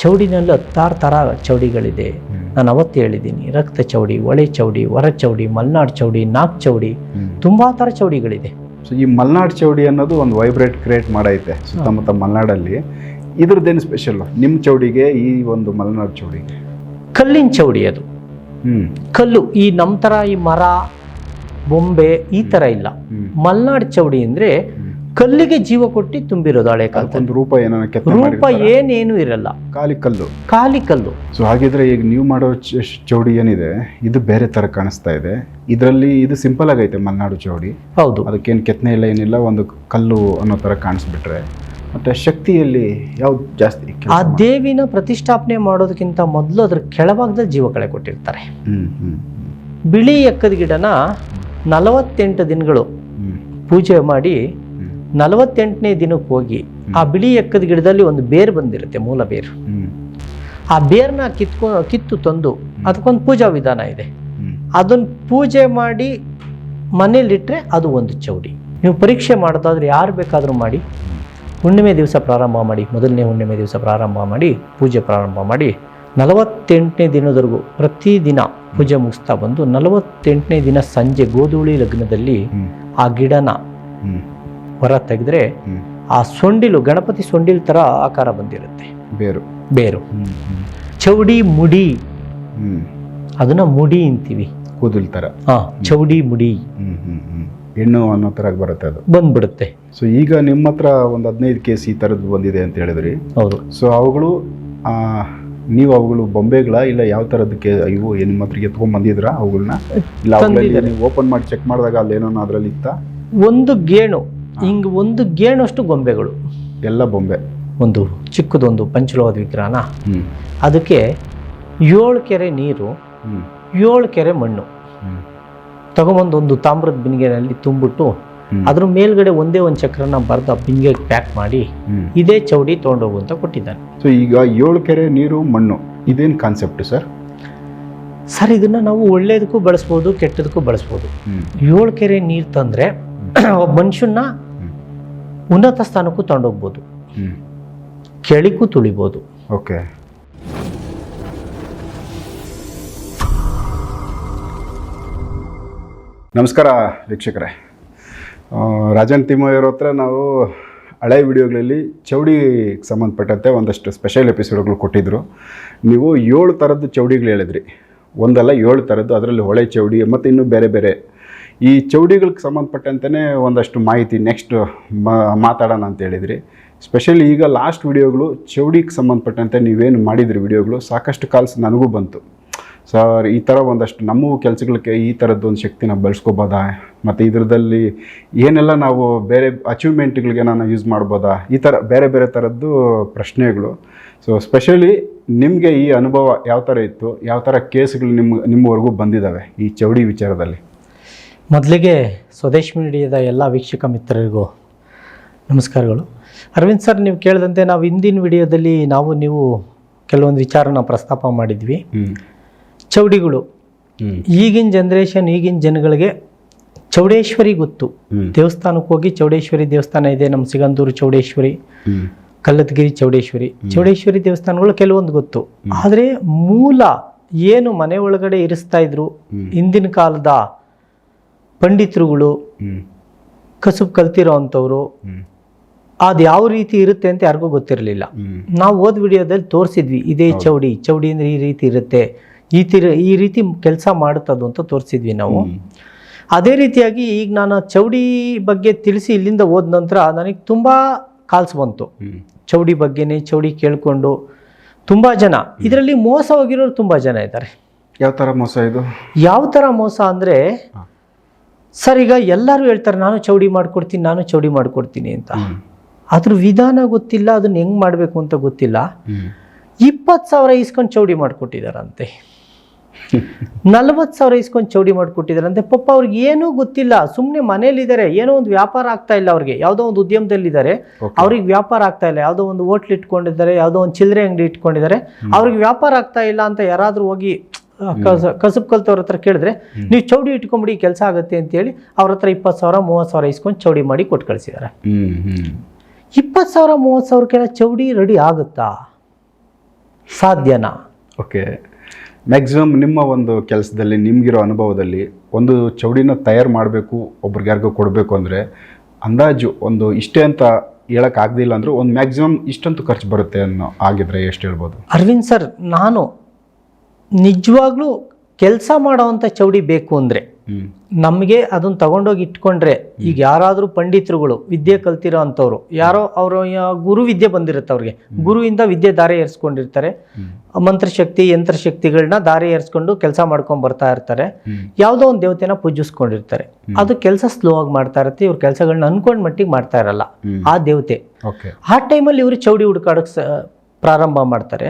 ಚೌಡಿನಲ್ಲಿ ಹತ್ತಾರು ಥರ ಚೌಡಿಗಳಿದೆ. ನಾನು ಅವತ್ತು ಹೇಳಿದ್ದೀನಿ. ರಕ್ತ ಚೌಡಿ ಒಳೆ ಚೌಡಿ ಹೊರ ಚೌಡಿ ಮಲ್ನಾಡ್ ಚೌಡಿ ನಾಕ್ ಚೌಡಿ ತುಂಬಾ ಥರ ಚೌಡಿಗಳಿದೆ. ಸೊ ಈ ಮಲ್ನಾಡ್ ಚೌಡಿ ಅನ್ನೋದು ಒಂದು ವೈಬ್ರೇಟ್ ಕ್ರಿಯೇಟ್ ಮಾಡೈತೆ ಸುತ್ತಮುತ್ತ ಮಲ್ನಾಡಲ್ಲಿ. ಇದ್ರದ್ದೇನು ಸ್ಪೆಷಲ್ ನಿಮ್ಮ ಚೌಡಿಗೆ ಈ ಒಂದು ಮಲ್ನಾಡ್ ಚೌಡಿ ಕಲ್ಲಿನ ಚೌಡಿ ಅದು. ಹ್ಮ್. ಕಲ್ಲು ಈ ನಮ್ಮ ಥರ ಈ ಮರ ಬೊಂಬೆ ಈ ಥರ ಇಲ್ಲ. ಮಲ್ನಾಡ್ ಚೌಡಿ ಅಂದ್ರೆ ಕಲ್ಲಿಗೆ ಜೀವ ಕೊಟ್ಟು ತುಂಬಿರೋದು ಹಳೆ ಕಾಲದಲ್ಲಿ. ಅದಕ್ಕೊಂದು ರೂಪ ರೂಪ ಏನೇನು ಇರಲ್ಲ. ಖಾಲಿ ಕಲ್ಲು. ಖಾಲಿ ಕಲ್ಲು. ಸೊ ಹಾಗಿದ್ರೆ ಈಗ ನೀವು ಮಾಡೋ ಚೌಡಿ ಏನಿದೆ ಇದು ಬೇರೆ ತರ ಕಾಣಿಸ್ತಾ ಇದೆ. ಇದರಲ್ಲಿ ಇದು ಸಿಂಪಲ್ ಆಗೈತೆ ಮಲ್ನಾಡು ಚೌಡಿ. ಹೌದು. ಅದಕ್ಕೇನು ಕೆತ್ತನೆ ಇಲ್ಲ ಏನಿಲ್ಲ ಒಂದು ಕಲ್ಲು ಅನ್ನೋ ತರ ಕಾಣಿಸ್ಬಿಟ್ರೆ. ಮತ್ತೆ ಶಕ್ತಿಯಲ್ಲಿ ಯಾವ್ದು ಜಾಸ್ತಿ ಆ ದೇವಿನ ಪ್ರತಿಷ್ಠಾಪನೆ ಮಾಡೋದಕ್ಕಿಂತ ಮೊದಲು ಅದ್ರ ಕೆಳಭಾಗದಲ್ಲಿ ಜೀವ ಕಳೆ ಕೊಟ್ಟಿರ್ತಾರೆ. ಬಿಳಿ ಎಕ್ಕದ ಗಿಡನ ನಲವತ್ತೆಂಟು ದಿನಗಳು ಪೂಜೆ ಮಾಡಿ ನಲವತ್ತೆಂಟನೇ ದಿನಕ್ಕೆ ಹೋಗಿ ಆ ಬಿಳಿ ಎಕ್ಕದ ಗಿಡದಲ್ಲಿ ಒಂದು ಬೇರು ಬಂದಿರುತ್ತೆ ಮೂಲ ಬೇರು. ಆ ಬೇರ್ನ ಕಿತ್ಕೊ ಕಿತ್ತು ತಂದು ಅದಕ್ಕೊಂದು ಪೂಜಾ ವಿಧಾನ ಇದೆ. ಅದನ್ನ ಪೂಜೆ ಮಾಡಿ ಮನೇಲಿಟ್ರೆ ಅದು ಒಂದು ಚೌಡಿ. ನೀವು ಪರೀಕ್ಷೆ ಮಾಡೋದಾದ್ರೆ ಯಾರು ಬೇಕಾದರೂ ಮಾಡಿ. ಹುಣ್ಣಿಮೆ ದಿವಸ ಪ್ರಾರಂಭ ಮಾಡಿ ಮೊದಲನೇ ಹುಣ್ಣಿಮೆ ದಿವಸ ಪ್ರಾರಂಭ ಮಾಡಿ ಪೂಜೆ ಪ್ರಾರಂಭ ಮಾಡಿ ನಲವತ್ತೆಂಟನೇ ದಿನದವರೆಗೂ ಪ್ರತಿದಿನ ಪೂಜೆ ಮುಗಿಸ್ತಾ ಬಂದು ನಲವತ್ತೆಂಟನೇ ದಿನ ಸಂಜೆ ಗೋಧೂಳಿ ಲಗ್ನದಲ್ಲಿ ಆ ಗಿಡನ ಹೊರ ತೆಗೆದ್ರೆ ಆ ಸೊಂಡಿಲು ಗಣಪತಿ ಸೊಂಡಿಲ್ ಥರ ಆಕಾರ ಬಂದಿರುತ್ತೆ. ಬೇರು. ಬೇರು. ಚೌಡಿ ಮುಡಿ. ಅದನ್ನ ಮುಡಿ ಅಂತೀವಿ. ಕೂದಲ್ ತರ. ಹಾ ಚೌಡಿ ಮುಡಿ. ಹೆಣ್ಣು ಅನ್ನೋ ತರ ಬರುತ್ತೆ ಅದು. ಬಂದ್ಬಿಡುತ್ತೆ. ಸೊ ಈಗ ನಿಮ್ಮ ಹತ್ರ ಒಂದು ಹದಿನೈದು ಕೇಸ್ ಈ ಥರದ್ದು ಬಂದಿದೆ ಅಂತ ಹೇಳಿದ್ರಿ. ಹೌದು. ಸೊ ಅವುಗಳು ಆ, ನೀವು ಅವುಗಳು ಬೊಂಬೆಗಳ ಇಲ್ಲ ಯಾವ ಥರದಕ್ಕೆ ಇವು ನಿಮ್ಮ ಹತ್ರ ಎತ್ಕೊಂಡ್ ಬಂದಿದ್ರಾ ಅವುಗಳನ್ನ ಇಲ್ಲ ನೀವು ಓಪನ್ ಮಾಡಿ ಚೆಕ್ ಮಾಡಿದಾಗ ಅಲ್ಲಿ ಏನೋ ಅದರಲ್ಲಿ ಇತ್ತ? ಒಂದು ಗೇಣು. ಹಿಂಗ್ ಒಂದು ಗೇಣಷ್ಟು ಗೊಂಬೆಗಳು. ಎಲ್ಲ ಬೊಂಬೆ. ಒಂದು ಚಿಕ್ಕದೊಂದು ಪಂಚಲೋಹದ ವಿಗ್ರಹನ? ಅದಕ್ಕೆ ಏಳು ಕೆರೆ ನೀರು ಏಳು ಕೆರೆ ಮಣ್ಣು. ತಗೊಂಬಂದು ಒಂದು ತಾಮ್ರದ ಬಿನ್ಗೆನಲ್ಲಿ ತುಂಬಿಟ್ಟು. ಅದ್ರ ಮೇಲ್ಗಡೆ ಒಂದೇ ಒಂದು ಚಕ್ರನ ಬರೆದ ಬಿಂಗೆ ಪ್ಯಾಕ್ ಮಾಡಿ ಇದೇ ಚೌಡಿ ತೊಗೊಂಡೋಗು ಅಂತ ಕೊಟ್ಟಿದ್ದಾನೆ ಸೊ ಈಗ ಏಳು ಕೆರೆ ನೀರು ಮಣ್ಣು ಇದೇನು ಕಾನ್ಸೆಪ್ಟ್ ಸರ್? ಸರ್ ಇದನ್ನ ನಾವು ಒಳ್ಳೇದಕ್ಕೂ ಬಳಸ್ಬೋದು ಕೆಟ್ಟದಕ್ಕೂ ಬಳಸ್ಬೋದು. ಏಳು ಕೆರೆ ನೀರು ತಂದ್ರೆ ಒಬ್ಬ ಮನುಷ್ಯನ್ನ ಹ್ಮ್. ಉನ್ನತ ಸ್ಥಾನಕ್ಕೂ ತಗೊಂಡೋಗ್ಬೋದು ಕೆಳಿಗೂ ತುಳಿಬೋದು. ಓಕೆ. ನಮಸ್ಕಾರ ವೀಕ್ಷಕರೇ. ರಾಜನ್ ತಿಮ್ಮಯ್ಯವ್ರ ಹತ್ರ ನಾವು ಹಳೆ ವಿಡಿಯೋಗಳಲ್ಲಿ ಚೌಡಿಗೆ ಸಂಬಂಧಪಟ್ಟಂತೆ ಒಂದಷ್ಟು ಸ್ಪೆಷಲ್ ಎಪಿಸೋಡ್ಗಳು ಕೊಟ್ಟಿದ್ದರು ನೀವು ಏಳು ಥರದ್ದು ಚೌಡಿಗಳು ಹೇಳಿದ್ರಿ. ಒಂದಲ್ಲ ಏಳು ಥರದ್ದು ಅದರಲ್ಲಿ ಹೊಳೆ ಚೌಡಿ ಮತ್ತು ಇನ್ನೂ ಬೇರೆ ಬೇರೆ ಈ ಚೌಡಿಗಳಿಗೆ ಸಂಬಂಧಪಟ್ಟಂತೆಯೇ ಒಂದಷ್ಟು ಮಾಹಿತಿ ನೆಕ್ಸ್ಟ್ ಮಾತಾಡೋಣ ಅಂತ ಹೇಳಿದ್ರಿ. ಸ್ಪೆಷಲಿ ಈಗ ಲಾಸ್ಟ್ ವಿಡಿಯೋಗಳು ಚೌಡಿಗೆ ಸಂಬಂಧಪಟ್ಟಂತೆ ನೀವೇನು ಮಾಡಿದ್ರಿ ವಿಡಿಯೋಗಳು ಸಾಕಷ್ಟು ಕಾಲ್ಸ್ ನನಗೂ ಬಂತು. ಸರ್ ಈ ಥರ ಒಂದಷ್ಟು ನಮ್ಮ ಕೆಲಸಗಳಿಗೆ ಈ ಥರದ್ದೊಂದು ಶಕ್ತಿನ ಬಳಸ್ಕೋಬೋದಾ? ಮತ್ತು ಇದರದಲ್ಲಿ ಏನೆಲ್ಲ ನಾವು ಬೇರೆ ಅಚೀವ್ಮೆಂಟ್ಗಳಿಗೆ ನಾನು ಯೂಸ್ ಮಾಡ್ಬೋದಾ? ಈ ಥರ ಬೇರೆ ಬೇರೆ ಥರದ್ದು ಪ್ರಶ್ನೆಗಳು. ಸೊ ಸ್ಪೆಷಲಿ ನಿಮಗೆ ಈ ಅನುಭವ ಯಾವ ಥರ ಇತ್ತು? ಯಾವ ಥರ ಕೇಸ್ಗಳು ನಿಮ್ಮ, ನಿಮ್ಮವರೆಗೂ ಬಂದಿದ್ದಾವೆ ಈ ಚೌಡಿ ವಿಚಾರದಲ್ಲಿ? ಮೊದಲಿಗೆ ಸ್ವದೇಶ್ ಮೀಡಿಯಾದ ಎಲ್ಲ ವೀಕ್ಷಕ ಮಿತ್ರರಿಗೂ ನಮಸ್ಕಾರಗಳು. ಅರವಿಂದ್ ಸರ್ ನೀವು ಕೇಳಿದಂತೆ ನಾವು ಹಿಂದಿನ ವಿಡಿಯೋದಲ್ಲಿ ನಾವು ನೀವು ಕೆಲವೊಂದು ವಿಚಾರನ ಪ್ರಸ್ತಾಪ ಮಾಡಿದ್ವಿ. ಚೌಡಿಗಳು. ಈಗಿನ ಜನ್ರೇಷನ್ ಈಗಿನ ಜನಗಳಿಗೆ ಚೌಡೇಶ್ವರಿ ಗೊತ್ತು. ದೇವಸ್ಥಾನಕ್ಕೆ ಹೋಗಿ ಚೌಡೇಶ್ವರಿ ದೇವಸ್ಥಾನ ಇದೆ ನಮ್ಮ ಸಿಗಂದೂರು ಚೌಡೇಶ್ವರಿ ಕಲ್ಲತ್ಗಿರಿ ಚೌಡೇಶ್ವರಿ. ಚೌಡೇಶ್ವರಿ ದೇವಸ್ಥಾನಗಳು ಕೆಲವೊಂದು ಗೊತ್ತು. ಆದರೆ ಮೂಲ ಏನು ಮನೆ ಒಳಗಡೆ ಇರಿಸ್ತಾ ಇದ್ರು ಹಿಂದಿನ ಕಾಲದ ಪಂಡಿತರುಗಳು ಕಸುಬು ಕಲ್ತಿರೋ ಅಂಥವ್ರು ಅದು ಯಾವ ರೀತಿ ಇರುತ್ತೆ ಅಂತ ಯಾರಿಗೂ ಗೊತ್ತಿರಲಿಲ್ಲ. ನಾವು ಓದ್ ವಿಡಿಯೋದಲ್ಲಿ ತೋರಿಸಿದ್ವಿ ಇದೇ ಚೌಡಿ ಚೌಡಿ ಅಂದರೆ ಈ ರೀತಿ ಇರುತ್ತೆ ಈ ತಿರ ಈ ರೀತಿ ಕೆಲಸ ಮಾಡುತ್ತದು ಅಂತ ತೋರಿಸಿದ್ವಿ ನಾವು. ಅದೇ ರೀತಿಯಾಗಿ ಈಗ ನಾನು ಚೌಡಿ ಬಗ್ಗೆ ತಿಳಿಸಿ ಇಲ್ಲಿಂದ ಹೋದ ನಂತರ ನನಗೆ ತುಂಬ ಕಾಲ್ಸ್ ಬಂತು. ಚೌಡಿ ಬಗ್ಗೆನೇ ಚೌಡಿ ಕೇಳಿಕೊಂಡು ತುಂಬ ಜನ. ಇದರಲ್ಲಿ ಮೋಸ ಹೋಗಿರೋರು ತುಂಬ ಜನ ಇದ್ದಾರೆ. ಯಾವ ಥರ ಮೋಸ ಇದು? ಯಾವ ಥರ ಮೋಸ ಅಂದರೆ. ಸರ್ ಈಗ ಎಲ್ಲರೂ ಹೇಳ್ತಾರೆ ನಾನು ಚೌಡಿ ಮಾಡ್ಕೊಡ್ತೀನಿ ನಾನು ಚೌಡಿ ಮಾಡ್ಕೊಡ್ತೀನಿ ಅಂತ. ಅದ್ರ ವಿಧಾನ ಗೊತ್ತಿಲ್ಲ ಅದನ್ನ ಹೆಂಗ್ ಮಾಡಬೇಕು ಅಂತ ಗೊತ್ತಿಲ್ಲ. ಇಪ್ಪತ್ತು ಸಾವಿರ ಇಸ್ಕೊಂಡು ಚೌಡಿ ಮಾಡಿಕೊಟ್ಟಿದ್ದಾರಂತೆ ನಲ್ವತ್ತು ಸಾವಿರ ಇಸ್ಕೊಂಡು ಚೌಡಿ ಮಾಡಿಕೊಟ್ಟಿದ್ದಾರಂತೆ ಪಪ್ಪ ಅವ್ರಿಗೆ ಏನೂ ಗೊತ್ತಿಲ್ಲ. ಸುಮ್ಮನೆ ಮನೇಲಿದ್ದಾರೆ ಏನೋ ಒಂದು ವ್ಯಾಪಾರ ಆಗ್ತಾ ಇಲ್ಲ ಅವ್ರಿಗೆ. ಯಾವುದೋ ಒಂದು ಉದ್ಯಮದಲ್ಲಿದ್ದಾರೆ. ಅವ್ರಿಗೆ ವ್ಯಾಪಾರ ಆಗ್ತಾ ಇಲ್ಲ. ಯಾವುದೋ ಒಂದು ಹೋಟ್ಲ್ ಇಟ್ಕೊಂಡಿದ್ದಾರೆ ಯಾವುದೋ ಒಂದು ಚಿಲ್ಲರೆ ಅಂಗಡಿ ಇಟ್ಕೊಂಡಿದ್ದಾರೆ. ಅವ್ರಿಗೆ ವ್ಯಾಪಾರ ಆಗ್ತಾ ಇಲ್ಲ ಅಂತ ಯಾರಾದರೂ ಹೋಗಿ ಕಸಬ್ ಕಲ್ತವ್ರ ಹತ್ರ ಕೇಳಿದ್ರೆ ನೀವು ಚೌಡಿ ಇಟ್ಕೊಂಬಿಡಿ ಕೆಲಸ ಆಗುತ್ತೆ ಅಂತೇಳಿ ಅವ್ರ ಹತ್ರ ಇಪ್ಪತ್ತು ಸಾವಿರ ಮೂವತ್ತು ಸಾವಿರ ಇಸ್ಕೊಂಡು ಚೌಡಿ ಮಾಡಿ ಕೊಟ್ಟು ಕಳಿಸಿದ್ದಾರೆ ಇಪ್ಪತ್ತು ಸಾವಿರ ಮೂವತ್ತು ಸಾವಿರಕ್ಕೆಲ್ಲ ಚೌಡಿ ರೆಡಿ ಆಗುತ್ತಾ? ಸಾಧ್ಯನಾ? ಓಕೆ. ಮ್ಯಾಕ್ಸಿಮಮ್ ನಿಮ್ಮ ಒಂದು ಕೆಲಸದಲ್ಲಿ ನಿಮಗಿರೋ ಅನುಭವದಲ್ಲಿ ಒಂದು ಚೌಡಿನ ತಯಾರು ಮಾಡಬೇಕು ಒಬ್ರಿಗೆ ಯಾರಿಗೂ ಕೊಡಬೇಕು ಅಂದರೆ ಅಂದಾಜು ಒಂದು ಇಷ್ಟೇ ಅಂತ ಹೇಳೋಕ್ಕಾಗದಿಲ್ಲ ಆಗದಿಲ್ಲ ಅಂದರೂ ಒಂದು ಮ್ಯಾಕ್ಸಿಮಮ್ ಇಷ್ಟಂತೂ ಖರ್ಚು ಬರುತ್ತೆ ಅನ್ನೋ ಆಗಿದ್ರೆ ಎಷ್ಟು ಹೇಳ್ಬೋದು? ಅರವಿಂದ್ ಸರ್ ನಾನು ನಿಜವಾಗ್ಲೂ ಕೆಲಸ ಮಾಡೋವಂಥ ಚೌಡಿ ಬೇಕು ಅಂದರೆ ನಮಗೆ ಅದನ್ನ ತಗೊಂಡೋಗಿ ಇಟ್ಕೊಂಡ್ರೆ ಈಗ ಯಾರಾದರೂ ಪಂಡಿತರುಗಳು ವಿದ್ಯೆ ಕಲ್ತಿರೋ ಅಂಥವ್ರು ಯಾರೋ ಅವರ ಗುರು ವಿದ್ಯೆ ಬಂದಿರುತ್ತೆ ಅವ್ರಿಗೆ. ಗುರುವಿಂದ ವಿದ್ಯೆ ದಾರಿ ಏರಿಸ್ಕೊಂಡಿರ್ತಾರೆ. ಮಂತ್ರಶಕ್ತಿ ಯಂತ್ರಶಕ್ತಿಗಳನ್ನ ದಾರಿ ಏರಿಸ್ಕೊಂಡು ಕೆಲಸ ಮಾಡ್ಕೊಂಡು ಬರ್ತಾ ಇರ್ತಾರೆ. ಯಾವುದೋ ಒಂದು ದೇವತೆನ ಪೂಜಿಸ್ಕೊಂಡಿರ್ತಾರೆ. ಅದು ಕೆಲಸ ಸ್ಲೋ ಆಗಿ ಮಾಡ್ತಾ ಇರುತ್ತೆ ಇವ್ರ ಕೆಲಸಗಳನ್ನ ಅನ್ಕೊಂಡ್ ಮಟ್ಟಿಗೆ ಮಾಡ್ತಾ ಇರಲ್ಲ. ಆ ದೇವತೆ. ಆ ಟೈಮಲ್ಲಿ ಇವರು ಚೌಡಿ ಹುಡುಕಾಡಕ್ಕೆ ಪ್ರಾರಂಭ ಮಾಡ್ತಾರೆ.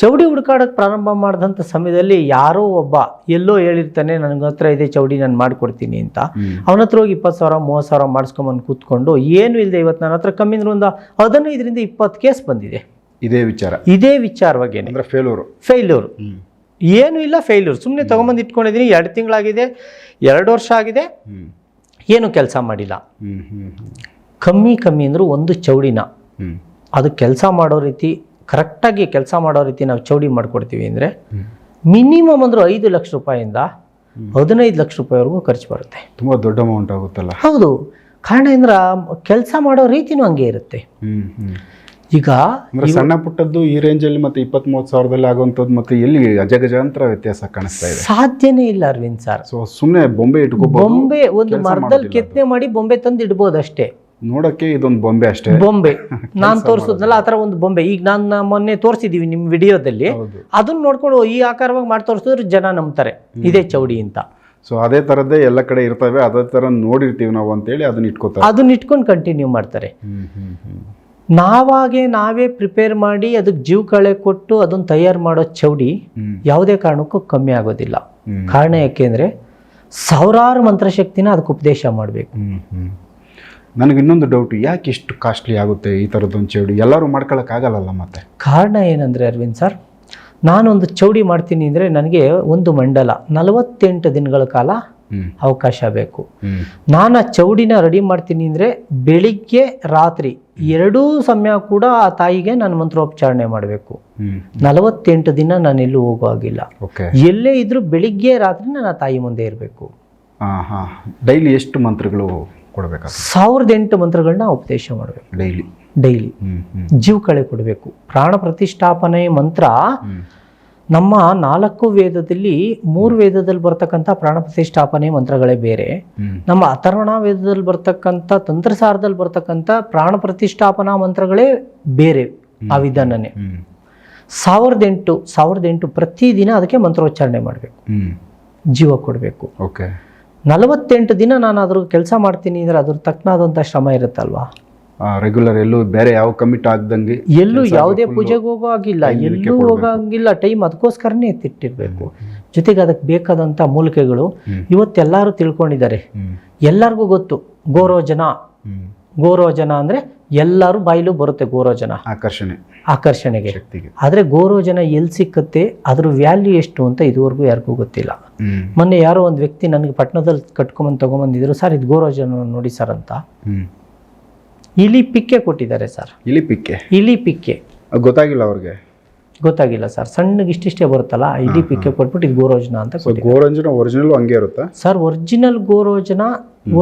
ಚೌಡಿ ಹುಡುಕಾಡಕ್ಕೆ ಪ್ರಾರಂಭ ಮಾಡಿದಂಥ ಸಮಯದಲ್ಲಿ ಯಾರೋ ಒಬ್ಬ ಎಲ್ಲೋ ಹೇಳಿರ್ತಾನೆ ನನಗೆ ಹತ್ರ ಇದೆ ಚೌಡಿ ನಾನು ಮಾಡಿಕೊಡ್ತೀನಿ ಅಂತ. ಅವನ ಹತ್ರ ಹೋಗಿ ಇಪ್ಪತ್ತು ಸಾವಿರ ಮೂವತ್ತು ಸಾವಿರ ಮಾಡಿಸ್ಕೊಂಬಂದು ಕೂತ್ಕೊಂಡು ಏನು ಇಲ್ಲದೆ ಇವತ್ತು ನನ್ನ ಹತ್ರ ಕಮ್ಮಿ ಅಂದ್ರೆ ಒಂದು ಹದಿನೈದರಿಂದ ಇಪ್ಪತ್ತು ಕೇಸ್ ಬಂದಿದೆ. ಇದೇ ವಿಚಾರ. ಇದೇ ವಿಚಾರವಾಗಿ ಅಂದರೆ ಫೇಲೂರು ಫೇಲ್ಯೂರ್ ಏನೂ ಇಲ್ಲ ಫೇಲ್ಯೂರ್ ಸುಮ್ಮನೆ ತೊಗೊಂಬಂದು ಇಟ್ಕೊಂಡಿದ್ದೀನಿ ಎರಡು ತಿಂಗಳಾಗಿದೆ ಎರಡು ವರ್ಷ ಆಗಿದೆ. ಏನು ಕೆಲಸ ಮಾಡಿಲ್ಲ. ಕಮ್ಮಿ ಕಮ್ಮಿ ಅಂದರೂ ಒಂದು ಚೌಡಿನ. ಅದು ಕೆಲಸ ಮಾಡೋ ರೀತಿ ಕರೆಕ್ಟಾಗಿ ಕೆಲಸ ಮಾಡೋ ರೀತಿ ನಾವು ಚೌಡಿ ಮಾಡಿಕೊಡ್ತೀವಿ ಅಂದರೆ ಮಿನಿಮಮ್ ಅಂದರೂ ಐದು ಲಕ್ಷ ರೂಪಾಯಿಂದ ಹದಿನೈದು ಲಕ್ಷ ರೂಪಾಯಿವರೆಗೂ ಖರ್ಚು ಬರುತ್ತೆ. ತುಂಬ ದೊಡ್ಡ ಅಮೌಂಟ್ ಆಗುತ್ತಲ್ಲ? ಹೌದು. ಕಾರಣ ಅಂದ್ರೆ ಕೆಲಸ ಮಾಡೋ ರೀತಿನೂ ಹಂಗೆ ಇರುತ್ತೆ. ಈಗ ಸಣ್ಣ ಪುಟ್ಟದ್ದು ಈ ರೇಂಜಲ್ಲಿ ಮತ್ತೆ ಇಪ್ಪತ್ತ್ ಮೂವತ್ತು ಸಾವಿರದಲ್ಲಿ ಆಗುವಂಥದ್ದು ಮತ್ತೆ ಎಲ್ಲಿ ಅಜಗಜಾಂತರ ವ್ಯತ್ಯಾಸ ಕಾಣಿಸ್ತಾ ಇದೆ? ಸಾಧ್ಯನೇ ಇಲ್ಲ ಅರವಿಂದ್ ಸರ್. ಸೊ ಸುಮ್ಮನೆ ಬೊಂಬೆ ಇಟ್ಕೋಬಹುದು ಬೊಂಬೆ ಒಂದು ಮರದಲ್ಲಿ ಕೆತ್ತನೆ ಮಾಡಿ ಬೊಂಬೆ ತಂದು ಇಡ್ಬೋದು ಅಷ್ಟೇ. ನೋಡಕ್ಕೆ ಇದೊಂದು ಬೊಂಬೆ ಅಷ್ಟೇ. ಬೊಂಬೆ. ನಾನು ತೋರಿಸೋದ್ನಲ್ಲ ಆ ಥರ ಒಂದು ಬೊಂಬೆ. ಈಗ ನಾನು ಮೊನ್ನೆ ತೋರಿಸಿದೀವಿ ನಿಮ್ಮ ವಿಡಿಯೋದಲ್ಲಿ. ಅದನ್ನ ನೋಡ್ಕೊಂಡು ಈ ಆಕಾರವಾಗಿ ಮಾಡಿ ತೋರಿಸಿದ್ರೆ ಜನ ನಂಬ್ತಾರೆ. ಇದೇ ಚೌಡಿ ಅಂತ. ಸೊ ಅದೇ ಥರದ್ದೇ ಎಲ್ಲ ಕಡೆ ಇರ್ತವೆ. ಅದೇ ಥರ ನೋಡಿರ್ತೀವಿ ನಾವು ಅಂತೇಳಿ ಅದನ್ನ ಇಟ್ಕೋತಾರೆ. ಅದನ್ನ ಇಟ್ಕೊಂಡು ಕಂಟಿನ್ಯೂ ಮಾಡ್ತಾರೆ. ನಾವಾಗೆ ನಾವೇ ಪ್ರಿಪೇರ್ ಮಾಡಿ ಅದಕ್ಕೆ ಜೀವ ಕಳೆ ಕೊಟ್ಟು ಅದನ್ನ ತಯಾರು ಮಾಡೋ ಚೌಡಿ ಯಾವುದೇ ಕಾರಣಕ್ಕೂ ಕಮ್ಮಿ ಆಗೋದಿಲ್ಲ. ಕಾರಣ ಯಾಕೆಂದ್ರೆ ಸಾವಿರಾರು ಮಂತ್ರಶಕ್ತಿನ ಅದಕ್ಕೆ ಉಪದೇಶ ಮಾಡಬೇಕು. ನನಗೆ ಇನ್ನೊಂದು ಡೌಟ್ ಯಾಕೆ ಇಷ್ಟು ಕಾಸ್ಟ್ಲಿ ಆಗುತ್ತೆ ಈ ಥರದ್ದೊಂದು ಚೌಡಿ? ಎಲ್ಲರೂ ಮಾಡ್ಕೊಳ್ಳೋಕ್ಕಾಗಲ್ಲ ಮತ್ತೆ? ಕಾರಣ ಏನಂದರೆ ಅರವಿಂದ್ ಸರ್ ನಾನೊಂದು ಚೌಡಿ ಮಾಡ್ತೀನಿ ಅಂದರೆ ನನಗೆ ಒಂದು ಮಂಡಲ ನಲವತ್ತೆಂಟು ದಿನಗಳ ಕಾಲ ಅವಕಾಶ ಬೇಕು. ನಾನು ಆ ಚೌಡಿನ ರೆಡಿ ಮಾಡ್ತೀನಿ ಅಂದರೆ ಬೆಳಿಗ್ಗೆ ರಾತ್ರಿ ಎರಡೂ ಸಮಯ ಕೂಡ ಆ ತಾಯಿಗೆ ನಾನು ಮಂತ್ರೋಪಚಾರಣೆ ಮಾಡಬೇಕು. ನಲವತ್ತೆಂಟು ದಿನ ನಾನು ಎಲ್ಲೂ ಹೋಗೋ ಆಗಿಲ್ಲ ಓಕೆ ಎಲ್ಲೇ ಇದ್ರೂ ಬೆಳಿಗ್ಗೆ ರಾತ್ರಿ ನಾನು ಆ ತಾಯಿ ಮುಂದೆ ಇರಬೇಕು. ಹಾಂ ಹಾಂ ಡೈಲಿ ಎಷ್ಟು ಮಂತ್ರಗಳು? ಕೊಡಬೇಕಾಗ್ತದೆ. ಸಾವಿರದ ಎಂಟು ಮಂತ್ರಗಳನ್ನ ಉಪದೇಶ ಮಾಡಬೇಕು. ಡೈಲಿ. ಡೈಲಿ. ಜೀವ ಕಳೆ ಕೊಡಬೇಕು. ಪ್ರಾಣ ಪ್ರತಿಷ್ಠಾಪನೆ ಮಂತ್ರ ನಮ್ಮ ನಾಲ್ಕು ವೇದದಲ್ಲಿ ಮೂರು ವೇದದಲ್ಲಿ ಬರ್ತಕ್ಕಂಥ ಪ್ರಾಣ ಪ್ರತಿಷ್ಠಾಪನೆ ಮಂತ್ರಗಳೇ ಬೇರೆ. ನಮ್ಮ ಅಥರ್ವಣ ವೇದದಲ್ಲಿ ಬರ್ತಕ್ಕಂಥ ತಂತ್ರಸಾರದಲ್ಲಿ ಬರ್ತಕ್ಕಂಥ ಪ್ರಾಣ ಪ್ರತಿಷ್ಠಾಪನಾ ಮಂತ್ರಗಳೇ ಬೇರೆ ಆ ವಿಧಾನನೇ. ಸಾವಿರದ ಎಂಟು ಸಾವಿರದ ಎಂಟು ಪ್ರತಿದಿನ ಅದಕ್ಕೆ ಮಂತ್ರೋಚ್ಚಾರಣೆ ಮಾಡಬೇಕು. ಜೀವ ಕೊಡಬೇಕು. ಓಕೆ. ನಲವತ್ತೆಂಟು ದಿನ ನಾನು ಅದ್ರ ಕೆಲಸ ಮಾಡ್ತೀನಿ ಅಂದರೆ ಅದ್ರ ತಕ್ಕನಾದಂಥ ಶ್ರಮ ಇರುತ್ತಲ್ವಾ? ರೆಗ್ಯುಲರ್ ಎಲ್ಲೂ ಬೇರೆ ಯಾವ ಕಮಿಟ್ ಆಗ್ದಂಗೆ ಎಲ್ಲೂ ಯಾವುದೇ ಪೂಜೆಗೆ ಹೋಗೋ ಆಗಿಲ್ಲ ಎಲ್ಲೂ ಹೋಗಂಗಿಲ್ಲ ಟೈಮ್ ಅದಕ್ಕೋಸ್ಕರನೇ ಎತ್ತಿಟ್ಟಿರಬೇಕು. ಜೊತೆಗೆ ಅದಕ್ಕೆ ಬೇಕಾದಂಥ ಮೂಲಿಕೆಗಳು. ಇವತ್ತೆಲ್ಲರೂ ತಿಳ್ಕೊಂಡಿದ್ದಾರೆ. ಎಲ್ಲರಿಗೂ ಗೊತ್ತು ಗೋರೋಜನ. ಗೋರೋಜನ ಅಂದರೆ ಎಲ್ಲರೂ ಬಾಯಿಲು ಬರುತ್ತೆ ಗೋರೋಜನ. ಆಕರ್ಷಣೆ. ಆಕರ್ಷಣೆಗೆ. ಶಕ್ತಿಗೆ. ಆದರೆ ಗೋರೋಜನ ಎಲ್ಲಿ ಸಿಕ್ಕತ್ತೆ ಅದ್ರ ವ್ಯಾಲ್ಯೂ ಎಷ್ಟು ಅಂತ ಇದುವರೆಗೂ ಯಾರಿಗೂ ಗೊತ್ತಿಲ್ಲ. ಮೊನ್ನೆ ಯಾರೋ ಒಂದು ವ್ಯಕ್ತಿ ನನಗೆ ಪಟ್ಟಣದಲ್ಲಿ ಕಟ್ಕೊಂಬಂದು ತೊಗೊಂಬಂದಿದ್ರು ಸರ್ ಇದು ಗೋರೋಜನ ನೋಡಿ ಸರ್ ಅಂತ. ಇಲಿ ಪಿಕ್ಕೆ ಕೊಟ್ಟಿದ್ದಾರೆ ಸರ್. ಇಲಿ ಪಿಕ್ಕೆ? ಇಲಿ ಪಿಕ್ಕೆ. ಗೊತ್ತಾಗಿಲ್ಲ ಅವ್ರಿಗೆ. ಗೊತ್ತಾಗಿಲ್ಲ ಸರ್. ಸಣ್ಣಗೆ ಇಷ್ಟಿಷ್ಟೇ ಬರುತ್ತಲ್ಲ? ಇಲಿ ಪಿಕ್ಕೆ ಕೊಟ್ಬಿಟ್ಟು ಇದು ಗೋರೋಜನ ಅಂತ ಗೋರೋಜನ ಗೋರಂಜನ ಒರಿಜಿನಲ್ ಹಂಗೆ ಇರುತ್ತೆ. ಸರ್ ಒರಿಜಿನಲ್ ಗೋರೋಜನ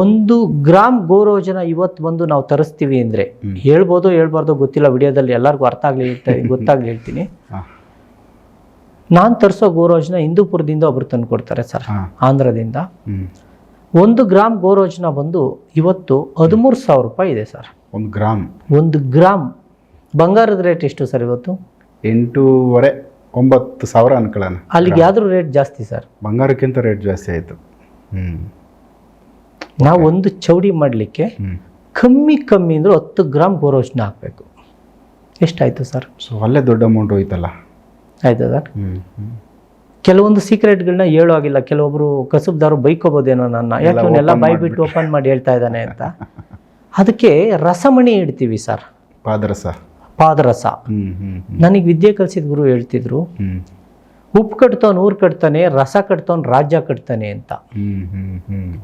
ಒಂದು ಗ್ರಾಮ್ ಗೋರೋಜನ ಇವತ್ತು ಬಂದು ನಾವು ತರಿಸ್ತೀವಿ ಅಂದ್ರೆ ಹೇಳ್ಬೋದು ಹೇಳ್ಬಾರ್ದು ಗೊತ್ತಿಲ್ಲ ವಿಡಿಯೋದಲ್ಲಿ ಎಲ್ಲರಿಗೂ ಅರ್ಥ ಆಗ್ಲಿ ಗೊತ್ತಾಗ್ಲಿ ಹೇಳ್ತೀನಿ. ನಾನು ತರಿಸೋ ಗೋರೋಜನ ಹಿಂದೂಪುರದಿಂದ ಒಬ್ರು ತಂದು ಕೊಡ್ತಾರೆ ಸರ್ ಆಂಧ್ರದಿಂದ. ಒಂದು ಗ್ರಾಮ್ ಗೋರೋಜನ ಬಂದು ಇವತ್ತು ಹದಿಮೂರು ಸಾವಿರ ರೂಪಾಯಿ ಇದೆ ಸರ್. ಒಂದು ಗ್ರಾಮ್. ಒಂದು ಗ್ರಾಮ್. ಬಂಗಾರದ ರೇಟ್ ಎಷ್ಟು ಸರ್ ಇವತ್ತು? ಎಂಟೂವರೆ ಒಂಬತ್ತು ಸಾವಿರ ಅನ್ಕೊಳ್ಳೋಣ ಅಲ್ಲಿಗೆ ಯಾವ್ದು ರೇಟ್ ಜಾಸ್ತಿ ಸರ್ ಬಂಗಾರಕ್ಕಿಂತ ರೇಟ್ ಜಾಸ್ತಿ ಆಯಿತು. ಹ್ಞೂ ನಾವು ಒಂದು ಚೌಡಿ ಮಾಡಲಿಕ್ಕೆ ಕಮ್ಮಿ ಕಮ್ಮಿ ಅಂದ್ರೆ ಹತ್ತು ಗ್ರಾಮ್ ಗೋರೋಜನ ಹಾಕಬೇಕು. ಎಷ್ಟಾಯ್ತು ಸರ್ ಸೊ ಅಲ್ಲೇ ದೊಡ್ಡ ಅಮೌಂಟ್ ಹೋಯ್ತಲ್ಲ. ಆಯ್ತು ಸರ್ ಕೆಲವೊಂದು ಸೀಕ್ರೆಟ್ಗಳನ್ನ ಹೇಳೋ ಆಗಿಲ್ಲ ಕೆಲವೊಬ್ರು ಕಸುಬ್ದಾರು ಬೈಕೋಬೋದೇನೋ ನನ್ನ. ಯಾಕೆ ಇವನ್ನೆಲ್ಲ ಬಿಟ್ಟು ಓಪನ್ ಮಾಡಿ ಹೇಳ್ತಾ ಇದ್ದಾನೆ ಅಂತ. ಅದಕ್ಕೆ ರಸಮಣಿ ಇಡ್ತೀವಿ ಸರ್ ಪಾದರಸ. ಪಾದರಸ. ನನಗೆ ವಿದ್ಯೆ ಕಲಿಸಿದ ಗುರು ಹೇಳ್ತಿದ್ರು ಉಪ್ಪು ಕಟ್ತವನ್ ಊರು ಕಟ್ತಾನೆ ರಸ ಕಟ್ತವನ್ ರಾಜ್ಯ ಕಟ್ತಾನೆ ಅಂತ.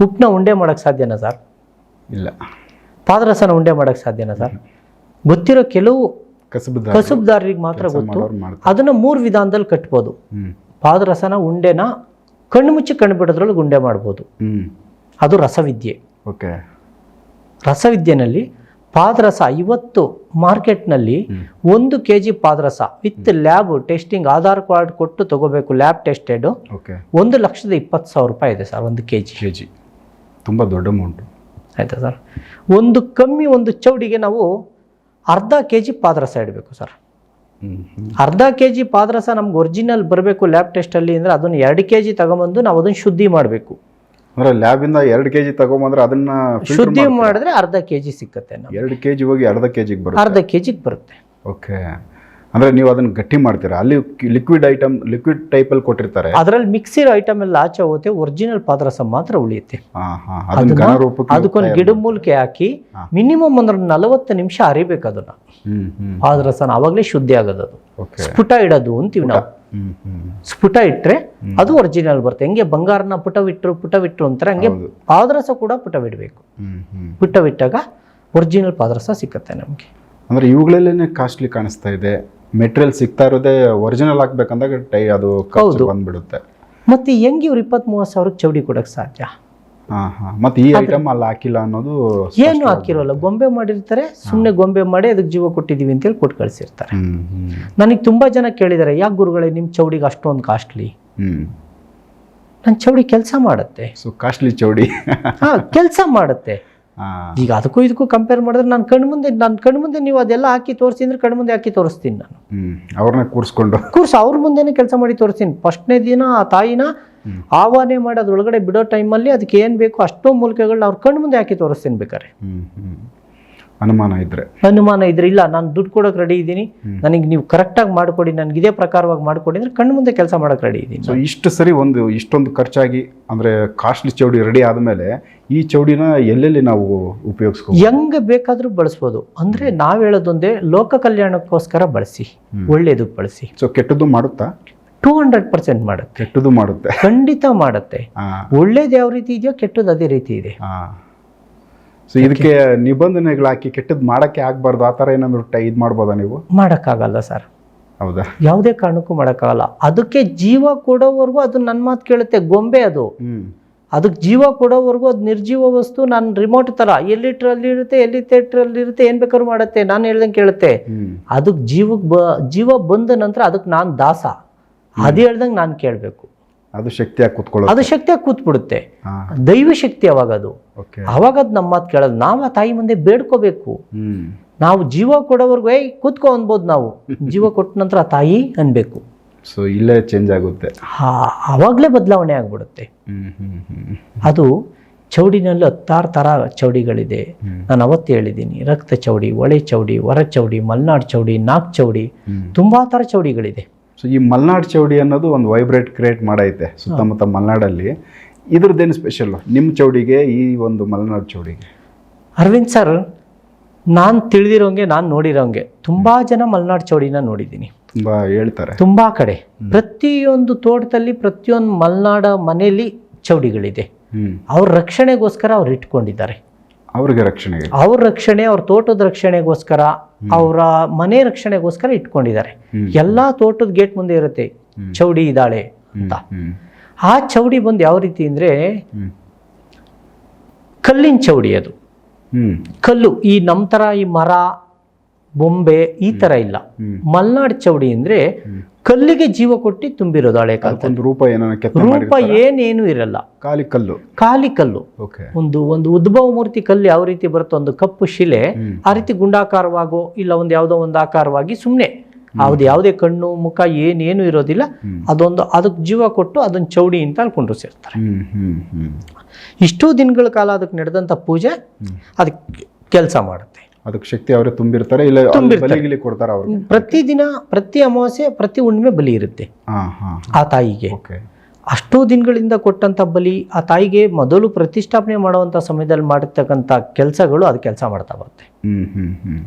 ಉಪ್ಪನ್ನ ಉಂಡೆ ಮಾಡೋಕ್ಕೆ ಸಾಧ್ಯನಾ ಸರ್? ಇಲ್ಲ. ಪಾದರಸನ ಉಂಡೆ ಮಾಡೋಕ್ಕೆ ಸಾಧ್ಯನಾ ಸರ್? ಗೊತ್ತಿರೋ ಕೆಲವು ಕಸಬುದಾರ ಕಸುಬ್ದಾರರಿಗೆ ಮಾತ್ರ ಗೊತ್ತು. ಅದನ್ನ ಮೂರು ವಿಧಾನದಲ್ಲಿ ಕಟ್ಬೋದು. ಪಾದರಸನ ಉಂಡೆನ ಕಣ್ಣು ಮುಚ್ಚಿ ಕಣ್ಣು ಬಿಡೋದ್ರೊಳಗೆ ಉಂಡೆ ಮಾಡ್ಬೋದು. ಅದು ರಸವಿದ್ಯೆ. ಓಕೆ. ರಸವಿದ್ಯೆನಲ್ಲಿ ಪಾದರಸ ಇವತ್ತು ಮಾರ್ಕೆಟ್ನಲ್ಲಿ ಒಂದು K G ಪಾದರಸ with lab testing Aadhaar card ಕೊಟ್ಟು ತಗೋಬೇಕು ಲ್ಯಾಬ್ ಟೆಸ್ಟೆಡ್. ಒಂದು ಲಕ್ಷದ ಇಪ್ಪತ್ತು ಸಾವಿರ ರೂಪಾಯಿ ಇದೆ ಸರ್ ಒಂದು ಕೆ ಜಿ ಕೆ ಜಿ ತುಂಬ ದೊಡ್ಡ ಅಮೌಂಟು ಆಯ್ತಾ ಸರ್? ಒಂದು ಕಮ್ಮಿ ಒಂದು ಚೌಡಿಗೆ ನಾವು ಅರ್ಧ ಕೆ ಜಿ ಪಾದರಸ ಇಡಬೇಕು ಸರ್. ಅರ್ಧ ಕೆ ಜಿ ಪಾದರಸ ನಮ್ಗೆ ಒರಿಜಿನಲ್ ಬರಬೇಕು ಲ್ಯಾಬ್ ಟೆಸ್ಟಲ್ಲಿ ಅಂದರೆ ಅದನ್ನು ಎರಡು ಕೆ ಜಿ ತಗೊಂಬಂದು ನಾವು ಅದನ್ನು ಶುದ್ಧಿ ಮಾಡಬೇಕು. ಅಂದ್ರೆ ಲ್ಯಾಬಿಂದ ಎರಡು ಕೆಜಿ ತಗೊಂಬಂದ್ರೆ ಅದನ್ನ ಶುದ್ಧಿ ಮಾಡಿದ್ರೆ ಅರ್ಧ ಕೆ ಜಿ ಸಿಕ್ಕತ್ತೆ ಎರಡು ಕೆ ಜಿ ಹೋಗಿ ಅರ್ಧ ಕೆ ಜಿಗೆ ಬರುತ್ತೆ? ಅರ್ಧ ಕೆ ಜಿಗೆ ಬರುತ್ತೆ. ಓಕೆ. ಅಂದ್ರೆ ನೀವು ಅದನ್ನ ಗಟ್ಟಿ ಮಾಡ್ತೀರಾ? ಅಲ್ಲಿ ಲಿಕ್ವಿಡ್ ಐಟಮ್ ಲಿಕ್ವಿಡ್ ಟೈಪಲ್ಲಿ ಕೊಟ್ಟಿರ್ತಾರೆ. ಅದರಲ್ಲಿ ಮಿಕ್ಸಿರ್ ಐಟಮ್ ಎಲ್ಲ ಆಚೆ ಹೋಗುತ್ತೆ ಒರಿಜಿನಲ್ ಪಾದರಸ ಮಾತ್ರ ಉಳಿಯುತ್ತೆ. ಅದಕ್ಕೊಂದು ಗಿಡಮೂಲಿಕೆ ಹಾಕಿ. ಮಿನಿಮಮ್ ಅಂದ್ರೆ ನಲವತ್ತು ನಿಮಿಷ ಅರಿಬೇಕು ಅದನ್ನ ಪಾದರಸನ ಅವಾಗಲೇ ಶುದ್ಧಿ ಆಗೋದು ಅದು ಸ್ಫುಟ ಇಡೋದು ಅಂತೀವಿ ನಾವು. ಸ್ಫುಟ ಇಟ್ಟರೆ ಅದು ಒರಿಜಿನಲ್ ಬರುತ್ತೆ. ಹೆಂಗೆ ಬಂಗಾರನ ಪುಟವಿಟ್ರು ಪುಟವಿಟ್ರು ಅಂತಾರೆ ಹಂಗೆ. ಪಾದರಸ ಕೂಡ ಪುಟವಿಡಬೇಕು ಪುಟವಿಟ್ಟಾಗ ಒರಿಜಿನಲ್ ಪಾದರಸ ಸಿಕ್ಕತ್ತೆ ನಮಗೆ. ಅಂದ್ರೆ ಇವುಗಳಲ್ಲೇನೆ ಕಾಸ್ಟ್ಲಿ ಕಾಣಿಸ್ತಾ ಇದೆ. ಮೆಟೀರಿಯಲ್ ಸಿಗ್ತಾ ಇರೋದೇ ಒರಿಜಿನಲ್ ಹಾಕ್ಬೇಕಂದಾಗ ಟೈ ಅದು. ಬಂದ್ಬಿಡುತ್ತೆ. ಮತ್ತೆ ಹೆಂಗೆ ಇವ್ರು ಇಪ್ಪತ್ತ್ ಮೂವತ್ತು ಸಾವಿರಕ್ಕೆ ಚೌಡಿ ಕೊಡಕ್ಕೆ ಸಾಧ್ಯ? ಮತ್ತೆ ಈ ಐಟಮ್ ಅಲ್ಲಿ ಹಾಕಿಲ್ಲ ಅನ್ನೋದು ಏನು ಹಾಕಿರೋಲ್ಲ. ಗೊಂಬೆ ಮಾಡಿರ್ತಾರೆ ಸುಮ್ಮನೆ ಗೊಂಬೆ ಮಾಡಿ ಅದಕ್ಕೆ ಜೀವ ಕೊಟ್ಟಿದ್ದೀವಿ ಅಂತೇಳಿ ಕೊಟ್ಟು ಕಳಿಸಿರ್ತಾರೆ. ನನಗೆ ತುಂಬ ಜನ ಕೇಳಿದ್ದಾರೆ ಯಾಕೆ ಗುರುಗಳೇ ನಿಮ್ಮ ಚೌಡಿಗೆ ಅಷ್ಟೊಂದು ಕಾಸ್ಟ್ಲಿ ನನ್ನ ಚೌಡಿ ಕೆಲಸ ಮಾಡುತ್ತೆ. ಸೊ ಕಾಸ್ಟ್ಲಿ ಚೌಡಿ. ಹಾ ಕೆಲಸ ಮಾಡುತ್ತೆ. ಈಗ ಅದಕ್ಕೂ ಇದಕ್ಕೂ ಕಂಪೇರ್ ಮಾಡಿದ್ರೆ ನಾನು ಕಣ್ಮುಂದೆ ನನ್ನ ಕಣ್ಮುಂದೆ ನೀವು ಅದೆಲ್ಲ ಹಾಕಿ ತೋರಿಸಿ ಅಂದ್ರೆ ಕಣ್ಮುಂದೆ ಹಾಕಿ ತೋರಿಸ್ತೀನಿ ನಾನು. ಅವ್ರನ್ನ ಕೂರಿಸ್ಕೊಂಡು. ಕೂರ್ಸ್ ಅವ್ರ ಮುಂದೆನೇ ಕೆಲಸ ಮಾಡಿ ತೋರಿಸ್ತೀನಿ. ಫಸ್ಟ್ನೇ ದಿನ ಆ ತಾಯಿನ ಆವಾಹನೆ ಮಾಡಿ ಅದ್ರೊಳಗಡೆ ಬಿಡೋ ಟೈಮಲ್ಲಿ ಅದಕ್ಕೆ ಏನು ಬೇಕು ಅಷ್ಟೋ ಮೂಲಿಕೆಗಳನ್ನ ಅವ್ರ ಕಣ್ಣು ಮುಂದೆ ಹಾಕಿ ತೋರಿಸ್ತೀನಿ ಬೇಕಾರೆ ಅನುಮಾನ ಇದ್ರೆ. ಅನುಮಾನ ಇದ್ರೆ ಇಲ್ಲ ನಾನು ದುಡ್ಡು ಕೊಡೋಕೆ ರೆಡಿ ಇದ್ದೀನಿ. ನನಗೆ ನೀವು ಕರೆಕ್ಟಾಗಿ ಮಾಡಿಕೊಡಿ ನನಗೆ ಇದೇ ಪ್ರಕಾರವಾಗಿ ಮಾಡಿಕೊಡಿ ಅಂದ್ರೆ ಕಣ್ಣು ಮುಂದೆ ಕೆಲಸ ಮಾಡೋಕೆ ರೆಡಿ ಇದ್ದೀನಿ. ಸೊ ಇಷ್ಟು ಸರಿ ಒಂದು ಇಷ್ಟೊಂದು ಖರ್ಚಾಗಿ ಅಂದ್ರೆ ಕಾಸ್ಟ್ಲಿ ಚೌಡಿ ರೆಡಿ ಆದಮೇಲೆ ಈ ಚೌಡಿನ ಎಲ್ಲೆಲ್ಲಿ ನಾವು ಉಪಯೋಗಿಸ್ಕೋ ಹೆಂಗೆ ಬೇಕಾದರೂ ಬಳಸ್ಬೋದು. ಅಂದ್ರೆ ನಾವು ಹೇಳೋದೊಂದೇ ಲೋಕ ಕಲ್ಯಾಣಕ್ಕೋಸ್ಕರ ಬಳಸಿ ಒಳ್ಳೆಯದು ಬಳಸಿ. ಸೊ ಕೆಟ್ಟದ್ದು ಮಾಡುತ್ತಾ? ಟೂ ಹಂಡ್ರೆಡ್ ಪರ್ಸೆಂಟ್ ಮಾಡುತ್ತೆ. ಕೆಟ್ಟದು ಮಾಡುತ್ತೆ. ಖಂಡಿತ ಮಾಡುತ್ತೆ. ಒಳ್ಳೇದು ಯಾವ ರೀತಿ ಇದೆಯೋ ಕೆಟ್ಟದ್ದು ಅದೇ ರೀತಿ ಇದೆ. ಸೊ ಇದಕ್ಕೆ ನಿಬಂಧನೆಗಳು ಹಾಕಿ ಕೆಟ್ಟದ್ದು ಮಾಡಕ್ಕೆ ಆಗಬಾರ್ದು. ಆ ಥರ ಏನಾದರೂ ಟೈ ಇದು ಮಾಡ್ಬೋದಾ ನೀವು? ಮಾಡೋಕ್ಕಾಗಲ್ಲ ಸರ್. ಹೌದಾ? ಯಾವುದೇ ಕಾರಣಕ್ಕೂ ಮಾಡೋಕ್ಕಾಗಲ್ಲ. ಅದಕ್ಕೆ ಜೀವ ಕೊಡೋವರೆಗೂ ಅದು ನನ್ನ ಮಾತು ಕೇಳುತ್ತೆ ಗೊಂಬೆ ಅದು. ಅದಕ್ಕೆ ಜೀವ ಕೊಡೋವರೆಗೂ ಅದು ನಿರ್ಜೀವ ವಸ್ತು ನಾನು ರಿಮೋಟ್ ಥರ ಎಲ್ಲಿಟ್ರಲ್ಲಿ ಇರುತ್ತೆ ಎಲ್ಲಿ ಇರುತ್ತೆ ಏನು ಬೇಕಾದ್ರೂ ಮಾಡುತ್ತೆ ನಾನು ಹೇಳ್ದಂಗೆ ಕೇಳುತ್ತೆ. ಅದಕ್ಕೆ ಜೀವಕ್ಕೆ ಬ ಜೀವ ಬಂದ ನಂತರ ಅದಕ್ಕೆ ನಾನು ದಾಸ. ಅದು ಹೇಳ್ದಂಗೆ ನಾನು ಕೇಳಬೇಕು. ಅದು ಶಕ್ತಿಯಾಗಿ ಕೂತ್ಕೊಳ್ಳೋ ಅದು ಶಕ್ತಿಯಾಗಿ ಕೂತ್ಬಿಡುತ್ತೆ. ದೈವ ಶಕ್ತಿ ಅವಾಗ ಅದು ಅವಾಗ ಅದು ನಮ್ಮ ಮಾತು ಕೇಳೋದು. ನಾವು ಆ ತಾಯಿ ಮುಂದೆ ಬೇಡ್ಕೋಬೇಕು. ನಾವು ಜೀವ ಕೊಡೋವರೆಗೂ ಏಯ್ ಕೂತ್ಕೊ ಅನ್ಬೋದು ನಾವು. ಜೀವ ಕೊಟ್ಟ ನಂತರ ಆ ತಾಯಿ ಅನ್ಬೇಕು. ಸೊ ಇಲ್ಲೇ ಚೇಂಜ್ ಆಗುತ್ತೆ. ಹಾ ಆವಾಗಲೇ ಬದಲಾವಣೆ ಆಗ್ಬಿಡುತ್ತೆ. ಅದು ಚೌಡಿನಲ್ಲಿ ಹತ್ತಾರು ಥರ ಚೌಡಿಗಳಿದೆ. ನಾನು ಅವತ್ತು ಹೇಳಿದ್ದೀನಿ ರಕ್ತ ಚೌಡಿ ಒಳೆ ಚೌಡಿ ಹೊರ ಚೌಡಿ ಮಲ್ನಾಡು ಚೌಡಿ ನಾಕ್ ಚೌಡಿ ತುಂಬ ತುಂಬಾ ಥರ ಚೌಡಿಗಳಿದೆ. ಸೊ ಈ ಮಲ್ನಾಡ್ ಚೌಡಿ ಅನ್ನೋದು ಒಂದು ವೈಬ್ರೇಟ್ ಕ್ರಿಯೇಟ್ ಮಾಡೈತೆ ಸುತ್ತಮುತ್ತ ಮಲ್ನಾಡಲ್ಲಿ. ಇದ್ರದ್ದೇನು ಸ್ಪೆಷಲ್ ನಿಮ್ಮ ಚೌಡಿಗೆ ಈ ಒಂದು ಮಲ್ನಾಡ್ ಚೌಡಿಗೆ. ಅರವಿಂದ್ ಸರ್ ನಾನು ತಿಳಿದಿರೋಂಗೆ ನಾನು ನೋಡಿರೋಂಗೆ ತುಂಬಾ ಜನ ಮಲ್ನಾಡ್ ಚೌಡಿನ ನೋಡಿದ್ದೀನಿ. ತುಂಬಾ ಹೇಳ್ತಾರೆ. ತುಂಬಾ ಕಡೆ. ಪ್ರತಿಯೊಂದು ತೋಟದಲ್ಲಿ ಪ್ರತಿಯೊಂದು ಮಲ್ನಾಡ ಮನೆಯಲ್ಲಿ ಚೌಡಿಗಳಿದೆ. ಅವ್ರ ರಕ್ಷಣೆಗೋಸ್ಕರ ಅವ್ರು ಇಟ್ಕೊಂಡಿದ್ದಾರೆ. ಅವ್ರಿಗೆ ರಕ್ಷಣೆ ಅವ್ರ ರಕ್ಷಣೆ ಅವ್ರ ತೋಟದ ರಕ್ಷಣೆಗೋಸ್ಕರ ಅವರ ಮನೆ ರಕ್ಷಣೆಗೋಸ್ಕರ ಇಟ್ಕೊಂಡಿದ್ದಾರೆ. ಎಲ್ಲಾ ತೋಟದ ಗೇಟ್ ಮುಂದೆ ಇರುತ್ತೆ ಚೌಡಿ ಇದ್ದಾಳೆ ಅಂತ. ಆ ಚೌಡಿ ಬಂದು ಯಾವ ರೀತಿ ಅಂದ್ರೆ ಕಲ್ಲಿನ ಚೌಡಿ ಅದು. ಕಲ್ಲು ಈ ನಮ್ಮ ಥರ ಈ ಮರ ಬೊಂಬೆ ಈ ತರ ಇಲ್ಲ. ಮಲ್ನಾಡ್ ಚೌಡಿ ಅಂದ್ರೆ ಕಲ್ಲಿಗೆ ಜೀವ ಕೊಟ್ಟು ತುಂಬಿರೋದು ಹಳೆ ಕಾಲದಲ್ಲಿ. ರೂಪ ರೂಪ ಏನೇನು ಇರಲ್ಲ. ಖಾಲಿ ಕಲ್ಲು. ಖಾಲಿ ಕಲ್ಲು. ಒಂದು ಒಂದು ಉದ್ಭವ ಮೂರ್ತಿ ಕಲ್ಲು ಯಾವ ರೀತಿ ಬರುತ್ತೋ ಒಂದು ಕಪ್ಪು ಶಿಲೆ ಆ ರೀತಿ ಗುಂಡಾಕಾರವಾಗೋ ಇಲ್ಲ ಒಂದು ಯಾವುದೋ ಒಂದು ಆಕಾರವಾಗಿ ಸುಮ್ಮನೆ ಅದು ಯಾವುದೇ ಕಣ್ಣು ಮುಖ ಏನೇನು ಇರೋದಿಲ್ಲ. ಅದೊಂದು ಅದಕ್ಕೆ ಜೀವ ಕೊಟ್ಟು ಅದನ್ನ ಚೌಡಿ ಅಂತ ಅಲ್ಲಿ ಸೇರ್ತಾರೆ. ಇಷ್ಟೋ ದಿನಗಳ ಕಾಲ ಅದಕ್ಕೆ ನಡೆದಂಥ ಪೂಜೆ ಅದಕ್ಕೆ ಕೆಲಸ ಮಾಡುತ್ತೆ. ಅದಕ್ಕೆ ಶಕ್ತಿ ಅವರೇ ತುಂಬಿರ್ತಾರೆ ಇಲ್ಲ ಬಲಿಗಿಲಿ ಕೊಡ್ತಾರೆ ಅವ್ರಿಗೆ. ಪ್ರತಿದಿನ ಪ್ರತಿ ಅಮಾವಾಸ್ಯೆ ಪ್ರತಿ ಹುಣ್ಣಿಮೆ ಬಲಿ ಇರುತ್ತೆ. ಹಾ ಹಾ. ಆ ತಾಯಿಗೆ. ಅಷ್ಟೋ ದಿನಗಳಿಂದ ಕೊಟ್ಟಂತ ಬಲಿ ಆ ತಾಯಿಗೆ ಮೊದಲು ಪ್ರತಿಷ್ಠಾಪನೆ ಮಾಡುವಂಥ ಸಮಯದಲ್ಲಿ ಮಾಡಿರ್ತಕ್ಕಂಥ ಕೆಲಸಗಳು ಅದು ಕೆಲಸ ಮಾಡ್ತಾ ಬರುತ್ತೆ. ಹ್ಮ್ ಹ್ಮ್ ಹ್ಮ್.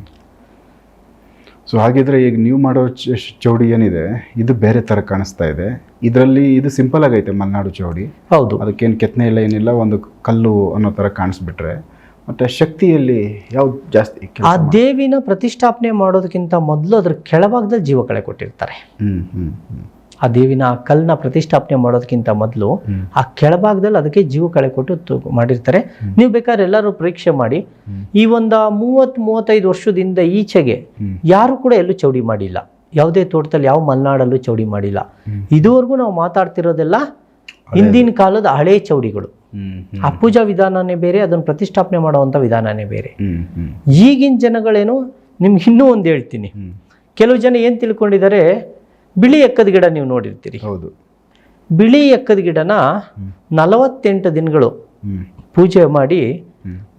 ಸೊ ಹಾಗಿದ್ರೆ ಈಗ ನೀವು ಮಾಡೋ ಚೌಡಿ ಏನಿದೆ ಇದು ಬೇರೆ ಥರ ಕಾಣಿಸ್ತಾ ಇದೆ. ಇದರಲ್ಲಿ ಇದು ಸಿಂಪಲ್ ಆಗೈತೆ ಮಲೆನಾಡು ಚೌಡಿ. ಹೌದು. ಅದಕ್ಕೇನು ಕೆತ್ತನೆ ಇಲ್ಲ ಏನಿಲ್ಲ ಒಂದು ಕಲ್ಲು ಅನ್ನೋ ಥರ ಕಾಣಿಸ್ಬಿಟ್ರೆ. ಮತ್ತು ಶಕ್ತಿಯಲ್ಲಿ ಯಾವ್ದು ಜಾಸ್ತಿ ಆ ದೇವಿನ ಪ್ರತಿಷ್ಠಾಪನೆ ಮಾಡೋದಕ್ಕಿಂತ ಮೊದಲು ಅದ್ರ ಕೆಳಭಾಗದಲ್ಲಿ ಜೀವ ಕಳೆ ಕೊಟ್ಟಿರ್ತಾರೆ. ಆ ದೇವಿನ ಆ ಕಲ್ಲನ್ನ ಪ್ರತಿಷ್ಠಾಪನೆ ಮಾಡೋದಕ್ಕಿಂತ ಮೊದಲು ಆ ಕೆಳಭಾಗದಲ್ಲಿ ಅದಕ್ಕೆ ಜೀವ ಕಳೆ ಕೊಟ್ಟು ಮಾಡಿರ್ತಾರೆ. ನೀವು ಬೇಕಾದ್ರೆ ಎಲ್ಲರೂ ಪರೀಕ್ಷೆ ಮಾಡಿ. ಈ ಒಂದು ಮೂವತ್ತು ಮೂವತ್ತೈದು ವರ್ಷದಿಂದ ಈಚೆಗೆ ಯಾರು ಕೂಡ ಎಲ್ಲೂ ಚೌಡಿ ಮಾಡಿಲ್ಲ. ಯಾವುದೇ ತೋಟದಲ್ಲಿ ಯಾವ ಮಲೆನಾಡಲ್ಲೂ ಚೌಡಿ ಮಾಡಿಲ್ಲ. ಇದುವರೆಗೂ ನಾವು ಮಾತಾಡ್ತಿರೋದೆಲ್ಲ ಹಿಂದಿನ ಕಾಲದ ಹಳೆ ಚೌಡಿಗಳು. ಆ ಪೂಜಾ ವಿಧಾನನೇ ಬೇರೆ ಅದನ್ನು ಪ್ರತಿಷ್ಠಾಪನೆ ಮಾಡುವಂಥ ವಿಧಾನನೇ ಬೇರೆ. ಈಗಿನ ಜನಗಳೇನು ನಿಮ್ಗೆ ಇನ್ನೂ ಒಂದು ಹೇಳ್ತೀನಿ. ಕೆಲವು ಜನ ಏನು ತಿಳ್ಕೊಂಡಿದ್ದಾರೆ ಬಿಳಿ ಎಕ್ಕದ ಗಿಡ ನೀವು ನೋಡಿರ್ತೀರಿ. ಹೌದು. ಬಿಳಿ ಎಕ್ಕದ ಗಿಡನ ನಲವತ್ತೆಂಟು ದಿನಗಳು ಪೂಜೆ ಮಾಡಿ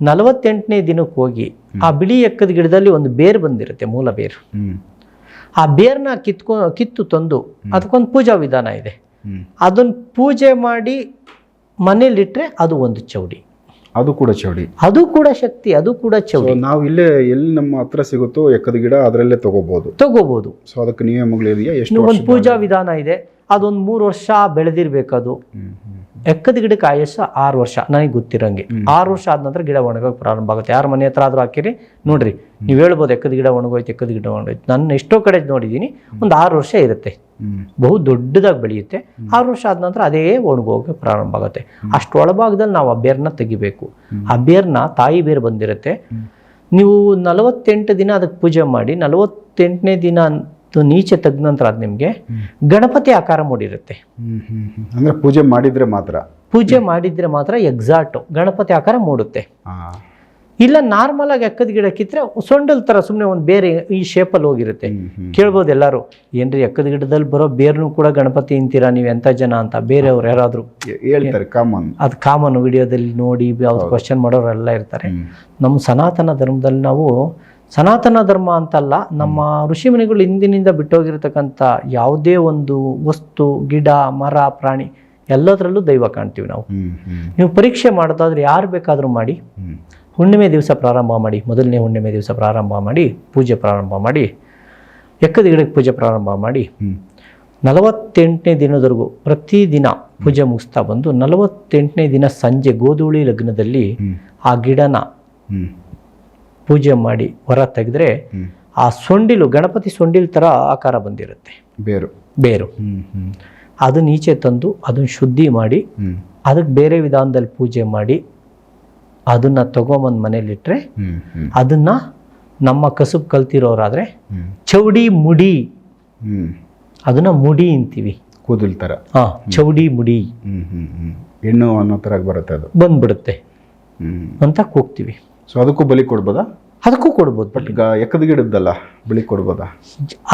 ನಲವತ್ತೆಂಟನೇ ದಿನಕ್ಕೆ ಹೋಗಿ ಆ ಬಿಳಿ ಎಕ್ಕದ ಗಿಡದಲ್ಲಿ ಒಂದು ಬೇರು ಬಂದಿರುತ್ತೆ ಮೂಲ ಬೇರು. ಆ ಬೇರ್ನ ಕಿತ್ಕೊ ಕಿತ್ತು ತಂದು ಅದಕ್ಕೊಂದು ಪೂಜಾ ವಿಧಾನ ಇದೆ. ಅದನ್ನು ಪೂಜೆ ಮಾಡಿ ಮನೇಲಿಟ್ರೆ ಅದು ಒಂದು ಚೌಡಿ. ಅದು ಕೂಡ ಚೌಡಿ. ಅದು ಕೂಡ ಶಕ್ತಿ ಅದು ಕೂಡ ಚೌಡಿ. ನಾವು ಇಲ್ಲೇ ಎಲ್ಲಿ ನಮ್ಮ ಹತ್ರ ಸಿಗುತ್ತೋ ಎಕ್ಕದ ಗಿಡ ಅದರಲ್ಲೇ ತಗೋಬಹುದು ತಗೋಬಹುದು ಸೊ ಅದಕ್ಕೆ ನಿಯಮಗಳಿದೆಯಾ ಎಷ್ಟು ಒಂದು ಪೂಜಾ ವಿಧಾನ ಇದೆ. ಅದೊಂದು ಮೂರು ವರ್ಷ ಬೆಳೆದಿರ್ಬೇಕು ಅದು. ಹ್ಮ್, ಹ್ಮ್. ಎಕ್ಕದ ಗಿಡಕ್ಕೆ ಆಯಸ್ಸು ಆರು ವರ್ಷ. ನನಗೆ ಗೊತ್ತಿರಂಗೆ. ಆರು ವರ್ಷ ಆದ ನಂತರ ಗಿಡ ಒಣಗೋಕೆ ಪ್ರಾರಂಭ ಆಗುತ್ತೆ. ಯಾರ ಮನೆ ಹತ್ರ ಆದ್ರೂ ಹಾಕಿರಿ. ನೋಡ್ರಿ ನೀವು ಹೇಳ್ಬೋದು ಎಕ್ಕದ ಗಿಡ ಒಣಗೋಯ್ತು ಎಕ್ಕದ ಗಿಡ ಒಣಗೋಯ್ತು. ನಾನು ಎಷ್ಟೋ ಕಡೆ ನೋಡಿದ್ದೀನಿ. ಒಂದು ಆರು ವರ್ಷ ಇರುತ್ತೆ. ಬಹು ದೊಡ್ಡದಾಗಿ ಬೆಳೆಯುತ್ತೆ. ಆರು ವರ್ಷ ಆದ ನಂತರ ಅದೇ ಒಣಗೋಗಕ್ಕೆ ಪ್ರಾರಂಭ ಆಗುತ್ತೆ. ಅಷ್ಟು ಒಳಭಾಗದಲ್ಲಿ ನಾವು ಆ ಬೇರ್ನ ತೆಗಿಬೇಕು. ಆ ಬೇರ್ನ ತಾಯಿ ಬೇರು ಬಂದಿರುತ್ತೆ. ನೀವು ನಲವತ್ತೆಂಟು ದಿನ ಅದಕ್ಕೆ ಪೂಜೆ ಮಾಡಿ ನಲವತ್ತೆಂಟನೇ ದಿನ ಅದು ನೀಚೆ ತೆಗೆದ ನಂತರ ಅದು ನಿಮಗೆ ಗಣಪತಿ ಆಕಾರ ಮೂಡಿರುತ್ತೆ. ಅಂದ್ರೆ ಪೂಜೆ ಮಾಡಿದ್ರೆ ಮಾತ್ರ? ಪೂಜೆ ಮಾಡಿದರೆ ಮಾತ್ರ ಎಕ್ಸಾಕ್ಟು ಗಣಪತಿ ಆಕಾರ ಮೂಡುತ್ತೆ. ಇಲ್ಲ ನಾರ್ಮಲ್ ಆಗಿ ಎಕ್ಕದ ಗಿಡ ಕಿತ್ತರೆ ಸೊಂಡಲ್ ಥರ ಸುಮ್ಮನೆ ಒಂದು ಬೇರೆ ಈ ಶೇಪಲ್ಲಿ ಹೋಗಿರುತ್ತೆ. ಕೇಳ್ಬೋದು ಎಲ್ಲರೂ. ಏನ್ರಿ ಎಕ್ಕದ ಗಿಡದಲ್ಲಿ ಬರೋ ಬೇರ್ನೂ ಕೂಡ ಗಣಪತಿ ಅಂತೀರಾ ನೀವು ಎಂಥ ಜನ ಅಂತ? ಬೇರೆಯವ್ರು ಯಾರಾದರೂ? ಹೇಳ್ತಾರೆ ಕಾಮನ್ ಅದು ಕಾಮನ್ ವಿಡಿಯೋದಲ್ಲಿ ನೋಡಿ ಅವ್ರು ಕ್ವಶನ್ ಮಾಡೋರೆಲ್ಲ ಇರ್ತಾರೆ. ನಮ್ಮ ಸನಾತನ ಧರ್ಮದಲ್ಲಿ ನಾವು ಸನಾತನ ಧರ್ಮ ಅಂತಲ್ಲ ನಮ್ಮ ಋಷಿಮುನಿಗಳು ಹಿಂದಿನಿಂದ ಬಿಟ್ಟೋಗಿರತಕ್ಕಂಥ ಯಾವುದೇ ಒಂದು ವಸ್ತು ಗಿಡ ಮರ ಪ್ರಾಣಿ ಎಲ್ಲದರಲ್ಲೂ ದೈವ ಕಾಣ್ತೀವಿ ನಾವು. ನೀವು ಪರೀಕ್ಷೆ ಮಾಡೋದಾದ್ರೆ ಯಾರು ಬೇಕಾದರೂ ಮಾಡಿ ಹುಣ್ಣಿಮೆ ದಿವಸ ಪ್ರಾರಂಭ ಮಾಡಿ ಮೊದಲನೇ ಹುಣ್ಣಿಮೆ ದಿವಸ ಪ್ರಾರಂಭ ಮಾಡಿ ಪೂಜೆ ಪ್ರಾರಂಭ ಮಾಡಿ ಎಕ್ಕದ ಗಿಡಕ್ಕೆ ಪೂಜೆ ಪ್ರಾರಂಭ ಮಾಡಿ ನಲವತ್ತೆಂಟನೇ ದಿನದವರೆಗೂ ಪ್ರತಿದಿನ ಪೂಜೆ ಮುಗಿಸ್ತಾ ಬಂದು ನಲವತ್ತೆಂಟನೇ ದಿನ ಸಂಜೆ ಗೋಧೂಳಿ ಲಗ್ನದಲ್ಲಿ ಆ ಗಿಡನ ಪೂಜೆ ಮಾಡಿ ಹೊರ ತೆಗೆದ್ರೆ ಆ ಸೊಂಡಿಲು ಗಣಪತಿ ಸೊಂಡಿಲ್ ಥರ ಆಕಾರ ಬಂದಿರುತ್ತೆ. ಬೇರು. ಬೇರು. ಅದನ್ನ ಈಚೆ ತಂದು ಅದನ್ನ ಶುದ್ಧಿ ಮಾಡಿ ಅದಕ್ಕೆ ಬೇರೆ ವಿಧಾನದಲ್ಲಿ ಪೂಜೆ ಮಾಡಿ ಅದನ್ನ ತಗೊಂಬಂದು ಮನೇಲಿಟ್ರೆ ಅದನ್ನ ನಮ್ಮ ಕಸುಬು ಕಲ್ತಿರೋರಾದ್ರೆ ಚೌಡಿ ಮುಡಿ. ಅದನ್ನ ಮುಡಿ ಅಂತೀವಿ. ಕೂದಲ್ ಥರ ಹಾ ಚೌಡಿ ಮುಡಿ. ಹೆಣ್ಣು ಅನ್ನೋ ಥರ ಬರುತ್ತೆ ಅದು. ಬಂದ್ಬಿಡುತ್ತೆ. ಅಂತ ಕೂಗ್ತೀವಿ. ಸೊ ಅದಕ್ಕೂ ಬಲಿ ಕೊಡ್ಬೋದಾ? ಅದಕ್ಕೂ ಕೊಡ್ಬೋದು. ಬಟ್ ಈಗ ಎಕ್ಕದ ಗಿಡದ್ದಲ್ಲ ಬಲಿ ಕೊಡ್ಬೋದಾ?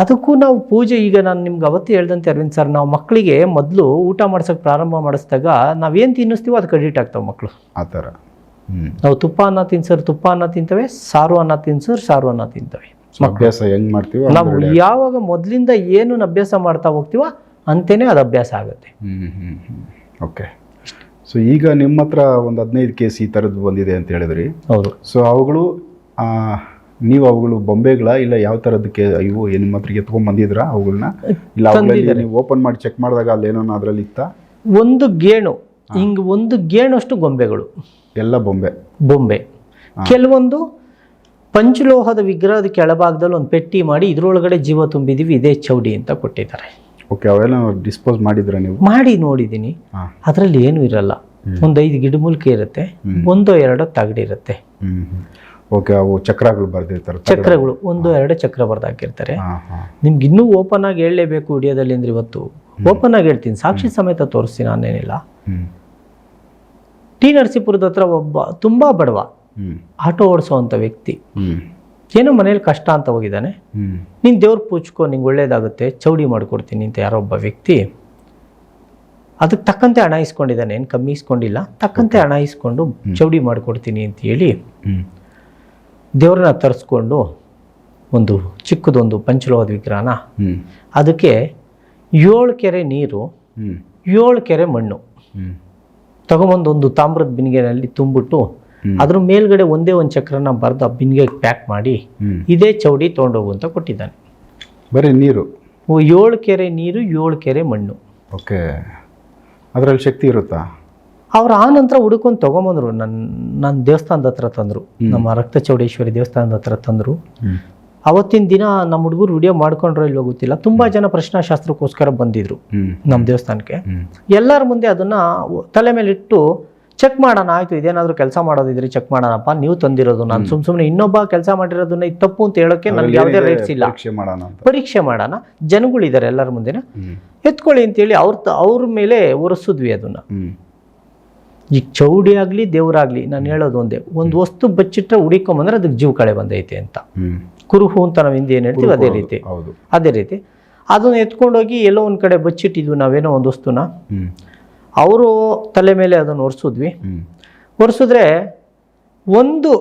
ಅದಕ್ಕೂ ನಾವು ಪೂಜೆ ಈಗ ನಾನು ನಿಮ್ಗೆ ಅವತ್ತೇ ಹೇಳ್ದಂತೆ ಅರವಿಂದ್ ಸರ್ ನಾವು ಮಕ್ಕಳಿಗೆ ಮೊದಲು ಊಟ ಮಾಡ್ಸೋಕೆ ಪ್ರಾರಂಭ ಮಾಡಿಸಿದಾಗ ನಾವೇನು ತಿನ್ನಿಸ್ತೀವೋ ಅದಕ್ಕೆ ಅಡಿಟ್ ಆಗ್ತಾವೆ ಮಕ್ಕಳು ಆ ಥರ. ನಾವು ತುಪ್ಪ ಅನ್ನ ತಿನ್ಸರ್ ತುಪ್ಪ ಅನ್ನ ತಿಂತವೆ ಸಾರು ಅನ್ನ ತಿನ್ಸರ್ ಸಾರು ಅನ್ನ ತಿಂತವೆ. ಅಭ್ಯಾಸ ಹೆಂಗ್ ಮಾಡ್ತೀವಿ ನಾವು ಯಾವಾಗ ಮೊದಲಿಂದ ಏನು ಅಭ್ಯಾಸ ಮಾಡ್ತಾ ಹೋಗ್ತೀವೋ ಅಂತೇನೆ ಅದು ಅಭ್ಯಾಸ ಆಗುತ್ತೆ. ಓಕೆ ಸೊ ಈಗ ನಿಮ್ಮ ಹತ್ರ ಒಂದು ಹದಿನೈದು ಕೇಸ್ ಈ ಥರದ್ದು ಬಂದಿದೆ ಅಂತ ಹೇಳಿದ್ರಿ. ಹೌದು. ಸೊ ಅವುಗಳು ನೀವು ಅವುಗಳು ಬೊಂಬೆಗಳ ಇಲ್ಲ ಯಾವ ಥರದಕ್ಕೆ ಇವು ನಿಮ್ಮ ಹತ್ರ ಎತ್ಕೊಂಡ್ ಬಂದಿದ್ರಾ ಅವುಗಳನ್ನ ಇಲ್ಲ ಅವುಗಳಲ್ಲಿ ನೀವು ಓಪನ್ ಮಾಡಿ ಚೆಕ್ ಮಾಡಿದಾಗ ಅಲ್ಲಿ ಏನೋ ಅದರಲ್ಲಿ ಇತ್ತ? ಒಂದು ಗೇಣು. ಹಿಂಗೆ ಒಂದು ಗೇಣಷ್ಟು ಗೊಂಬೆಗಳು. ಎಲ್ಲ ಬೊಂಬೆ. ಬೊಂಬೆ. ಕೆಲವೊಂದು ಪಂಚಲೋಹದ ವಿಗ್ರಹದ ಕೆಳಭಾಗದಲ್ಲಿ ಒಂದು ಪೆಟ್ಟಿ ಮಾಡಿ ಇದರೊಳಗಡೆ ಜೀವ ತುಂಬಿದೀವಿ ಇದೇ ಚೌಡಿ ಅಂತ ಕೊಟ್ಟಿದ್ದಾರೆ. ಓಕೆ ಅವೆಲ್ಲ ಡಿಸ್ಪೋಸ್ ಮಾಡಿದ್ರ ನೀವು? ಮಾಡಿ ನೋಡಿದ್ದೀನಿ ಅದರಲ್ಲಿ ಏನೂ ಇರಲ್ಲ. ಒಂದು ಐದು ಗಿಡಮೂಲಿಕೆ ಇರುತ್ತೆ ಒಂದೋ ಎರಡೋ ತಗಡಿರುತ್ತೆ. ಓಕೆ ಅವು ಚಕ್ರಗಳು ಬರ್ದಿರ್ತಾರೆ ಚಕ್ರಗಳು ಒಂದು ಎರಡು ಚಕ್ರ ಬರ್ದಾಕಿರ್ತಾರೆ. ನಿಮ್ಗೆ ಇನ್ನೂ ಓಪನ್ ಆಗಿ ಹೇಳಲೇಬೇಕು ವಿಡಿಯೋದಲ್ಲಿ ಅಂದ್ರೆ ಇವತ್ತು. ಓಪನ್ ಆಗಿ ಹೇಳ್ತೀನಿ. ಸಾಕ್ಷಿ ಸಮೇತ ತೋರಿಸ್ತೀನಿ ನಾನೇನಿಲ್ಲ. ಟಿ ನರಸೀಪುರದ ಹತ್ರ ಒಬ್ಬ ತುಂಬಾ ಬಡವ. ಆಟೋ ಓಡಿಸುವಂತ ವ್ಯಕ್ತಿ. ಏನೋ ಮನೇಲಿ ಕಷ್ಟ ಅಂತ ಹೋಗಿದ್ದಾನೆ. ನೀನು ದೇವ್ರ ಪೂಜ್ಕೊ ನಿಂಗೆ ಒಳ್ಳೇದಾಗುತ್ತೆ ಚೌಡಿ ಮಾಡಿಕೊಡ್ತೀನಿ ಅಂತ ಯಾರೋ ಒಬ್ಬ ವ್ಯಕ್ತಿ ಅದಕ್ಕೆ ತಕ್ಕಂತೆ ಹಣ ಇಸ್ಕೊಂಡಿದ್ದಾನೆ. ಏನು ಕಮ್ಮಿ ಇಸ್ಕೊಂಡಿಲ್ಲ. ತಕ್ಕಂತೆ ಹಣ ಇಸ್ಕೊಂಡು ಚೌಡಿ ಮಾಡಿಕೊಡ್ತೀನಿ ಅಂತ ಹೇಳಿ ದೇವ್ರನ್ನ ತರಿಸ್ಕೊಂಡು ಒಂದು ಚಿಕ್ಕದೊಂದು ಪಂಚಲೋಹದ ವಿಗ್ರಹನ ಅದಕ್ಕೆ ಏಳು ಕೆರೆ ನೀರು ಏಳು ಕೆರೆ ಮಣ್ಣು. ತಗೊಂಬಂದು ಒಂದು ತಾಮ್ರದ ಬಿನಿಗೆನಲ್ಲಿ ತುಂಬಿಟ್ಟು. ಅದ್ರ ಮೇಲ್ಗಡೆ ಒಂದೇ ಒಂದು ಚಕ್ರನ ಬರೆದು ಬಿನ್ಗೆ ಪ್ಯಾಕ್ ಮಾಡಿ ಇದೇ ಚೌಡಿ ತೊಗೊಂಡೋಗು ಅಂತ ಕೊಟ್ಟಿದ್ದಾನೆ. ಬರೀ ನೀರು? ಓ, ಏಳು ಕೆರೆ ನೀರು ಏಳು ಕೆರೆ ಮಣ್ಣು. ಓಕೆ. ಅದರಲ್ಲಿ ಶಕ್ತಿ ಇರುತ್ತಾ? ಅವ್ರು ಆ ನಂತರ ಹುಡುಕೊಂಡು ತೊಗೊಂಬಂದ್ರು. ನನ್ನ ನನ್ನ ದೇವಸ್ಥಾನದ ಹತ್ರ ತಂದರು. ನಮ್ಮ ರಕ್ತ ಚೌಡೇಶ್ವರಿ ದೇವಸ್ಥಾನದ ಹತ್ರ ತಂದರು. ಅವತ್ತಿನ ದಿನ ನಮ್ಮ ಹುಡುಗರು ವಿಡಿಯೋ ಮಾಡ್ಕೊಂಡ್ರೋ ಇಲ್ವೋ ಗೊತ್ತಿಲ್ಲ. ತುಂಬ ಜನ ಪ್ರಶ್ನಾಶಾಸ್ತ್ರಕ್ಕೋಸ್ಕರ ಬಂದಿದ್ರು ನಮ್ಮ ದೇವಸ್ಥಾನಕ್ಕೆ. ಎಲ್ಲರ ಮುಂದೆ ಅದನ್ನ ತಲೆ ಮೇಲೆ ಇಟ್ಟು ಚೆಕ್ ಮಾಡೋಣ ಆಯ್ತು ಇದೇನಾದ್ರೂ ಕೆಲಸ ಮಾಡೋದಿದ್ರೆ ಚೆಕ್ ಮಾಡೋಣಪ್ಪ ನೀವು ತಂದಿರೋದು. ನಾನು ಸುಮ್ ಸುಮ್ಮನೆ ಇನ್ನೊಬ್ಬ ಕೆಲಸ ಮಾಡಿರೋದನ್ನ ಇದು ತಪ್ಪು ಅಂತ ಹೇಳೋಕೆ ನನಗೆ ಯಾವುದೇ ರೈಟ್ಸ್ ಇಲ್ಲ. ಪರೀಕ್ಷೆ ಮಾಡೋಣ ಜನಗಳಿದ್ದಾರೆ ಎಲ್ಲರ ಮುಂದೆನ. ಎತ್ಕೊಳ್ಳಿ ಅಂತೇಳಿ ಅವ್ರ ಅವ್ರ ಮೇಲೆ ಒರೆಸಿದ್ವಿ ಅದನ್ನ. ಈ ಈಗ ಚೌಡಿ ಆಗಲಿ ದೇವರಾಗ್ಲಿ ನಾನು ಹೇಳೋದು ಒಂದೇ. ಒಂದು ವಸ್ತು ಬಚ್ಚಿಟ್ರೆ ಹುಡಿಕೊಂಬಂದ್ರೆ ಅದಕ್ಕೆ ಜೀವ ಕಳೆ ಬಂದೈತೆ ಅಂತ. ಕುರುಹು ಅಂತ ನಾವು ಹಿಂದೆ ಏನು ಹೇಳ್ತೀವಿ ಅದೇ ರೀತಿ. ಅದೇ ರೀತಿ. ಅದನ್ನ ಎತ್ಕೊಂಡೋಗಿ ಎಲ್ಲೋ ಒಂದು ಕಡೆ ಬಚ್ಚಿಟ್ಟಿದ್ವಿ ನಾವೇನೋ ಒಂದು ವಸ್ತುನ. ಅವರು ತಲೆ ಮೇಲೆ ಅದನ್ನು ಒರೆಸಿದ್ವಿ. ಒರೆಸಿದ್ರೆ ಒಂದು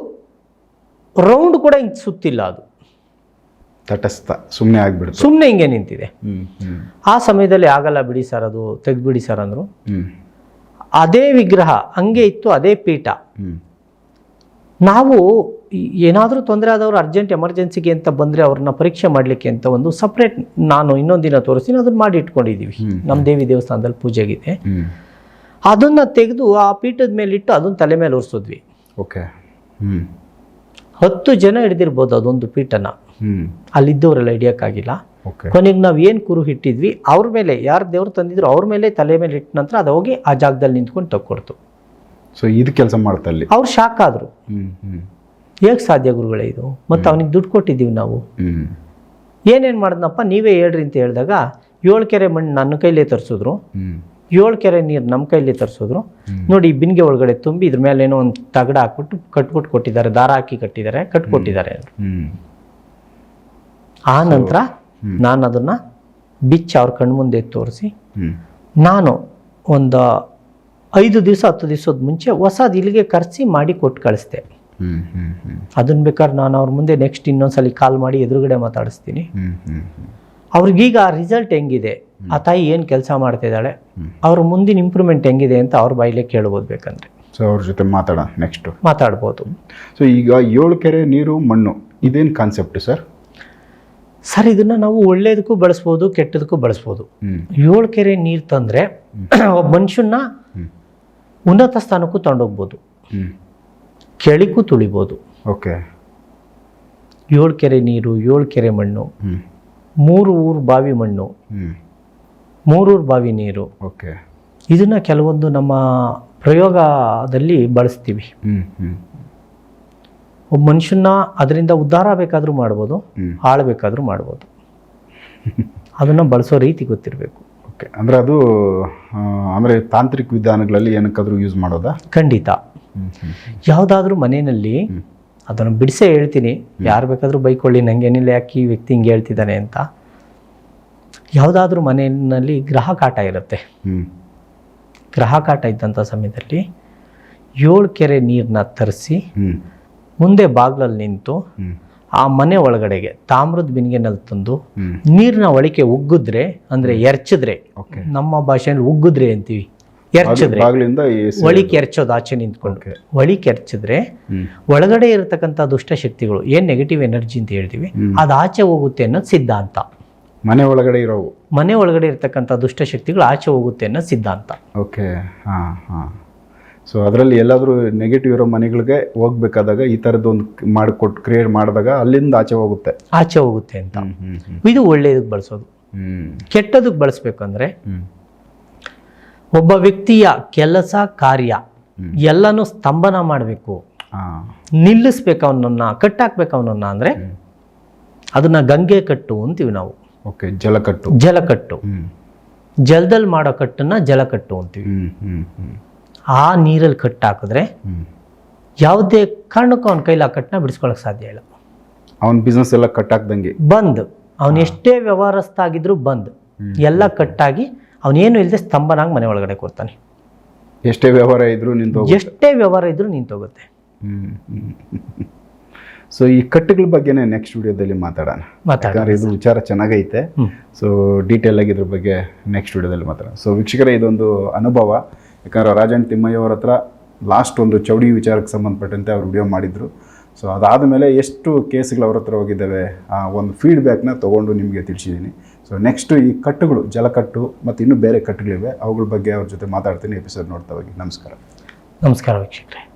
ರೌಂಡ್ ಕೂಡ ಹಿಂಗೆ ಸುತ್ತಿಲ್ಲ ಅದು. ತಟಸ್ಥ ಸುಮ್ಮನೆ ಆಗ್ಬಿಡ್ತು. ಸುಮ್ಮನೆ ಹಿಂಗೆ ನಿಂತಿದೆ. ಆ ಸಮಯದಲ್ಲಿ ಆಗಲ್ಲ ಬಿಡಿ ಸರ್ ಅದು ತೆಗ್ದುಬಿಡಿ ಸರ್ ಅಂದರು. ಅದೇ ವಿಗ್ರಹ ಹಂಗೆ ಇತ್ತು ಅದೇ ಪೀಠ. ನಾವು ಏನಾದರೂ ತೊಂದರೆ ಆದವರು ಅರ್ಜೆಂಟ್ ಎಮರ್ಜೆನ್ಸಿಗೆ ಅಂತ ಬಂದರೆ ಅವ್ರನ್ನ ಪರೀಕ್ಷೆ ಮಾಡಲಿಕ್ಕೆ ಅಂತ ಒಂದು ಸಪ್ರೇಟ್ ನಾನು ಇನ್ನೊಂದು ದಿನ ತೋರಿಸ್ತೀನಿ ಅದನ್ನ ಮಾಡಿ ಇಟ್ಕೊಂಡಿದ್ದೀವಿ ನಮ್ಮ ದೇವಿ ದೇವಸ್ಥಾನದಲ್ಲಿ ಪೂಜೆಗಿದೆ ಅದನ್ನು ತೆಗೆದು ಆ ಪೀಠದ ಮೇಲೆ ಇಟ್ಟು ಅದನ್ನ ತಲೆ ಮೇಲೆ ಒರೆಸಿದ್ವಿ. ಓಕೆ. ಹತ್ತು ಜನ ಹಿಡಿದಿರ್ಬೋದು ಅದೊಂದು ಪೀಠನ. ಅಲ್ಲಿದ್ದವರೆಲ್ಲ ಹಿಡಿಯೋಕ್ಕಾಗಿಲ್ಲ. ಓಕೆ. ಕೊನೆಗೆ ನಾವು ಏನು ಕುರು ಇಟ್ಟಿದ್ವಿ ಅವ್ರ ಮೇಲೆ ಯಾರು ದೇವ್ರು ತಂದಿದ್ರು ಅವ್ರ ಮೇಲೆ ತಲೆ ಮೇಲೆ ಇಟ್ಟ ನಂತರ ಅದು ಹೋಗಿ ಆ ಜಾಗದಲ್ಲಿ ನಿಂತ್ಕೊಂಡು ತಕ್ಕೊಡ್ತು ಸೊ ಇದು ಕೆಲಸ ಮಾಡ್ತಾ ಅಲ್ಲಿ. ಅವ್ರು ಶಾಕ್ ಆದರು. ಹೇಗೆ ಸಾಧ್ಯ ಗುರುಗಳೇ ಇದು? ಮತ್ತು ಅವನಿಗೆ ದುಡ್ಡು ಕೊಟ್ಟಿದ್ದೀವಿ ನಾವು. ಏನೇನು ಮಾಡಿದ್ನಪ್ಪ ನೀವೇ ಹೇಳ್ರಿ ಅಂತ ಹೇಳಿದಾಗ ಏಳು ಕೆರೆ ಮಣ್ಣು ನನ್ನ ಕೈಲೇ ತರಿಸಿದ್ರು. ಏಳು ಕೆರೆ ನೀರು ನಮ್ಮ ಕೈಲೇ ತರಿಸಿದ್ರು. ನೋಡಿ ಈ ಬಿನ್ಗೆ ಒಳಗಡೆ ತುಂಬಿ ಇದ್ರ ಮೇಲೆ ಏನೋ ಒಂದು ತಗಡ ಹಾಕ್ಬಿಟ್ಟು ಕಟ್ಬಿಟ್ಟು ಕೊಟ್ಟಿದ್ದಾರೆ ದಾರ ಹಾಕಿ ಕಟ್ಟಿದ್ದಾರೆ ಕಟ್ಕೊಟ್ಟಿದ್ದಾರೆ ಆ ನಂತರ ನಾನು ಅದನ್ನು ಬಿಚ್ಚಿ ಅವ್ರ ಕಣ್ಮುಂದೆ ತೋರಿಸಿ ನಾನು ಒಂದು ಐದು ದಿವಸ ಹತ್ತು ದಿವಸದ ಮುಂಚೆ ಹೊಸದು ಇಲ್ಲಿಗೆ ಕರೆಸಿ ಮಾಡಿ ಕೊಟ್ಟು ಕಳಿಸ್ದೆ. ಅದನ್ನ ಬೇಕಾದ್ರೆ ನಾನು ಅವ್ರ ಮುಂದೆ ನೆಕ್ಸ್ಟ್ ಇನ್ನೊಂದ್ಸಲ ಕಾಲ್ ಮಾಡಿ ಎದುರುಗಡೆ ಮಾತಾಡಿಸ್ತೀನಿ. ಅವ್ರಿಗೀಗ ಆ ರಿಸಲ್ಟ್ ಹೆಂಗಿದೆ? ಆ ತಾಯಿ ಏನು ಕೆಲಸ ಮಾಡ್ತಿದ್ದಾಳೆ ಅವ್ರ ಮುಂದಿನ ಇಂಪ್ರೂವ್ಮೆಂಟ್ ಹೆಂಗಿದೆ ಅಂತ ಅವ್ರ ಬಾಯಿಲೆ ಕೇಳ್ಬೋದು ಬೇಕಂದ್ರೆ. ಸೊ ಅವ್ರ ಜೊತೆ ಮಾತಾಡೋಣ ನೆಕ್ಸ್ಟ್ ಮಾತಾಡ್ಬೋದು. ಸೊ ಈಗ ಏಳು ಕೆರೆ ನೀರು ಮಣ್ಣು ಇದೇನು ಕಾನ್ಸೆಪ್ಟ್ ಸರ್ ಸರ್ ಇದನ್ನ ನಾವು ಒಳ್ಳೇದಕ್ಕೂ ಬಳಸ್ಬೋದು ಕೆಟ್ಟದಕ್ಕೂ ಬಳಸ್ಬೋದು. ಏಳು ಕೆರೆ ನೀರು ತಂದರೆ ಒಬ್ಬ ಮನುಷ್ಯನ್ನ ಉನ್ನತ ಸ್ಥಾನಕ್ಕೂ ತಗೊಂಡೋಗ್ಬೋದು ಕೆಳಿಗೂ ತುಳಿಬೋದು. ಓಕೆ. ಏಳು ಕೆರೆ ನೀರು ಏಳು ಕೆರೆ ಮಣ್ಣು ಮೂರು ಊರು ಬಾವಿ ಮಣ್ಣು ಮೂರೂರು ಬಾವಿ ನೀರು. ಓಕೆ. ಇದನ್ನು ಕೆಲವೊಂದು ನಮ್ಮ ಪ್ರಯೋಗದಲ್ಲಿ ಬಳಸ್ತೀವಿ. ಒಬ್ಬ ಮನುಷ್ಯನ ಅದರಿಂದ ಉದ್ಧಾರ ಬೇಕಾದರೂ ಮಾಡ್ಬೋದು. ಆಳ್ಬೇಕಾದ್ರೂ ಮಾಡ್ಬೋದು. ಅದನ್ನು ಬಳಸೋ ರೀತಿ ಗೊತ್ತಿರಬೇಕು. ಓಕೆ. ಅಂದರೆ ಅದು ಅಂದರೆ ತಾಂತ್ರಿಕ ವಿಧಾನಗಳಲ್ಲಿ ಏನಕ್ಕಾದರೂ ಯೂಸ್ ಮಾಡೋದಾ? ಖಂಡಿತ. ಯಾವುದಾದ್ರೂ ಮನೆಯಲ್ಲಿ ಅದನ್ನು ಬಿಡಿಸೇ ಹೇಳ್ತೀನಿ. ಯಾರು ಬೇಕಾದರೂ ಬೈಕೊಳ್ಳಿ ನಂಗೇನಿಲ್ಲ ಯಾಕೆ ಈ ವ್ಯಕ್ತಿ ಹಿಂಗೆ ಹೇಳ್ತಿದ್ದಾನೆ ಅಂತ. ಯಾವುದಾದ್ರೂ ಮನೆಯಲ್ಲಿ ಗ್ರಹಕಾಟ ಇರುತ್ತೆ. ಗ್ರಹಕಾಟ ಗ್ರಹ ಕಾಟ ಇದ್ದಂಥ ಸಮಯದಲ್ಲಿ ಏಳು ಕೆರೆ ನೀರನ್ನ ತರಿಸಿ ಮುಂದೆ ಬಾಗ್ಲಲ್ಲಿ ನಿಂತು ಆ ಮನೆ ಒಳಗಡೆಗೆ ತಾಮ್ರದ ಬಿನ್ಗೆನಲ್ಲಿ ತಂದು ನೀರಿನ ಒಳಿಕೆ ಉಗ್ಗಿದ್ರೆ ಅಂದರೆ ಎರಚಿದ್ರೆ ನಮ್ಮ ಭಾಷೆಯಲ್ಲಿ ಉಗ್ಗಿದ್ರೆ ಅಂತೀವಿ. ಎರ್ಚಿದ್ರೆ ಒಳಿಕ್ ಎರ್ಚೋದು ಆಚೆ ನಿಂತ್ಕೊಂಡು. ಒಳಿಕ್ ಎರ್ಚಿದ್ರೆ ಒಳಗಡೆ ಇರತಕ್ಕಂಥ ದುಷ್ಟಶಕ್ತಿಗಳು ಏನ್ ನೆಗೆಟಿವ್ ಎನರ್ಜಿ ಅಂತ ಹೇಳ್ತೀವಿ. ಅದು ಆಚೆ ಹೋಗುತ್ತೆ ಅನ್ನೋದು ಸಿದ್ಧಾಂತ. ಮನೆ ಒಳಗಡೆ ಇರೋವು. ಮನೆ ಒಳಗಡೆ ಇರತಕ್ಕಂಥ ದುಷ್ಟಶಕ್ತಿಗಳು ಆಚೆ ಹೋಗುತ್ತೆ ಅನ್ನೋ ಸಿದ್ಧಾಂತ. ಓಕೆ ಹಾಂ ಹಾಂ. ಸೊ ಅದರಲ್ಲಿ ಎಲ್ಲಾದರೂ ನೆಗೆಟಿವ್ ಇರೋ ಮನೆಗಳಿಗೆ ಹೋಗ್ಬೇಕಾದಾಗ ಈ ಥರದ್ದು ಒಂದು ಮಾಡಿಕೊಟ್ಟು ಕ್ರಿಯೇಟ್ ಮಾಡಿದಾಗ ಅಲ್ಲಿಂದ ಆಚೆ ಹೋಗುತ್ತೆ. ಆಚೆ ಹೋಗುತ್ತೆ ಅಂತ. ಇದು ಒಳ್ಳೆಯದಕ್ಕೆ ಬಳಸೋದು. ಕೆಟ್ಟದಕ್ಕೆ ಬಳಸ್ಬೇಕಂದ್ರೆ ಒಬ್ಬ ವ್ಯಕ್ತಿಯ ಕೆಲಸ ಕಾರ್ಯ ಎಲ್ಲನೂ ಸ್ತಂಭನ ಮಾಡಬೇಕು. ನಿಲ್ಲಿಸ್ಬೇಕು ಅವನನ್ನ ಕಟ್ಟಾಕ್ಬೇಕು ಅವನನ್ನ ಅಂದ್ರೆ ಅದನ್ನ ಗಂಗೆ ಕಟ್ಟು ಅಂತೀವಿ ನಾವು. ಓಕೆ ಜಲಕಟ್ಟು. ಜಲಕಟ್ಟು. ಜಲದಲ್ಲಿ ಮಾಡೋ ಕಟ್ಟನ್ನ ಜಲಕಟ್ಟು ಅಂತೀವಿ. ಆ ನೀರಲ್ಲಿ ಕಟ್ಟಾಕಿದ್ರೆ ಯಾವುದೇ ಕಾರಣಕ್ಕೂ ಅವನ ಕೈಲಿ ಆ ಕಟ್ಟನ್ನ ಬಿಡಿಸ್ಕೊಳಕ್ ಸಾಧ್ಯ ಇಲ್ಲ. ಅವನ ಬಿಸ್ನೆಸ್ ಎಲ್ಲ ಕಟ್ಟಾಕ್ದಂಗೆ. ಬಂದ್. ಅವನು ಎಷ್ಟೇ ವ್ಯವಹಾರಸ್ಥ ಆಗಿದ್ರು ಬಂದ್ ಎಲ್ಲ ಕಟ್ಟಾಗಿ ಅವನೇನು ಇಲ್ಲದೆ ಸ್ತಂಭನಾಗಿ ಮನೆ ಒಳಗಡೆ ಕೂರ್ತಾನೆ. ಎಷ್ಟೇ ವ್ಯವಹಾರ ಇದ್ರೂ ನಿಂತು ಎಷ್ಟೇ ವ್ಯವಹಾರ ಇದ್ರೂ ನಿಂತೋಗುತ್ತೆ ಸೊ ಈ ಕಟ್ಟುಗಳ ಬಗ್ಗೆನೇ ನೆಕ್ಸ್ಟ್ ವಿಡಿಯೋದಲ್ಲಿ ಮಾತಾಡೋಣ. ಮಾತಾಡ ಯಾಕಂದ್ರೆ ಇದು ವಿಚಾರ ಚೆನ್ನಾಗೈತೆ. ಸೊ ಡೀಟೇಲ್ ಆಗಿ ಇದ್ರ ಬಗ್ಗೆ ನೆಕ್ಸ್ಟ್ ವಿಡಿಯೋದಲ್ಲಿ ಮಾತಾಡೋಣ. ಸೊ ವೀಕ್ಷಕರೇ ಇದೊಂದು ಅನುಭವ. ಯಾಕಂದ್ರೆ ರಾಜನ್ ತಿಮ್ಮಯ್ಯ ಅವ್ರ ಹತ್ರ ಲಾಸ್ಟ್ ಒಂದು ಚೌಡಿ ವಿಚಾರಕ್ಕೆ ಸಂಬಂಧಪಟ್ಟಂತೆ ಅವ್ರು ವಿಡಿಯೋ ಮಾಡಿದ್ರು. ಸೊ ಅದಾದ ಮೇಲೆ ಎಷ್ಟು ಕೇಸ್ಗಳು ಅವ್ರ ಹತ್ರ ಹೋಗಿದ್ದಾವೆ ಆ ಒಂದು ಫೀಡ್ಬ್ಯಾಕ್ನ ತೊಗೊಂಡು ನಿಮಗೆ ತಿಳಿಸಿದ್ದೀನಿ ಸೊ ನೆಕ್ಸ್ಟು ಈ ಕಟ್ಟುಗಳು, ಜಲಕಟ್ಟು ಮತ್ತು ಇನ್ನೂ ಬೇರೆ ಕಟ್ಟುಗಳಿವೆ. ಅವುಗಳ ಬಗ್ಗೆ ಅವ್ರ ಜೊತೆ ಮಾತಾಡ್ತೀನಿ ಎಪಿಸೋಡ್ ನೋಡ್ತಾ ಹೋಗಿ. ನಮಸ್ಕಾರ. ನಮಸ್ಕಾರ ವೀಕ್ಷಕರೇ.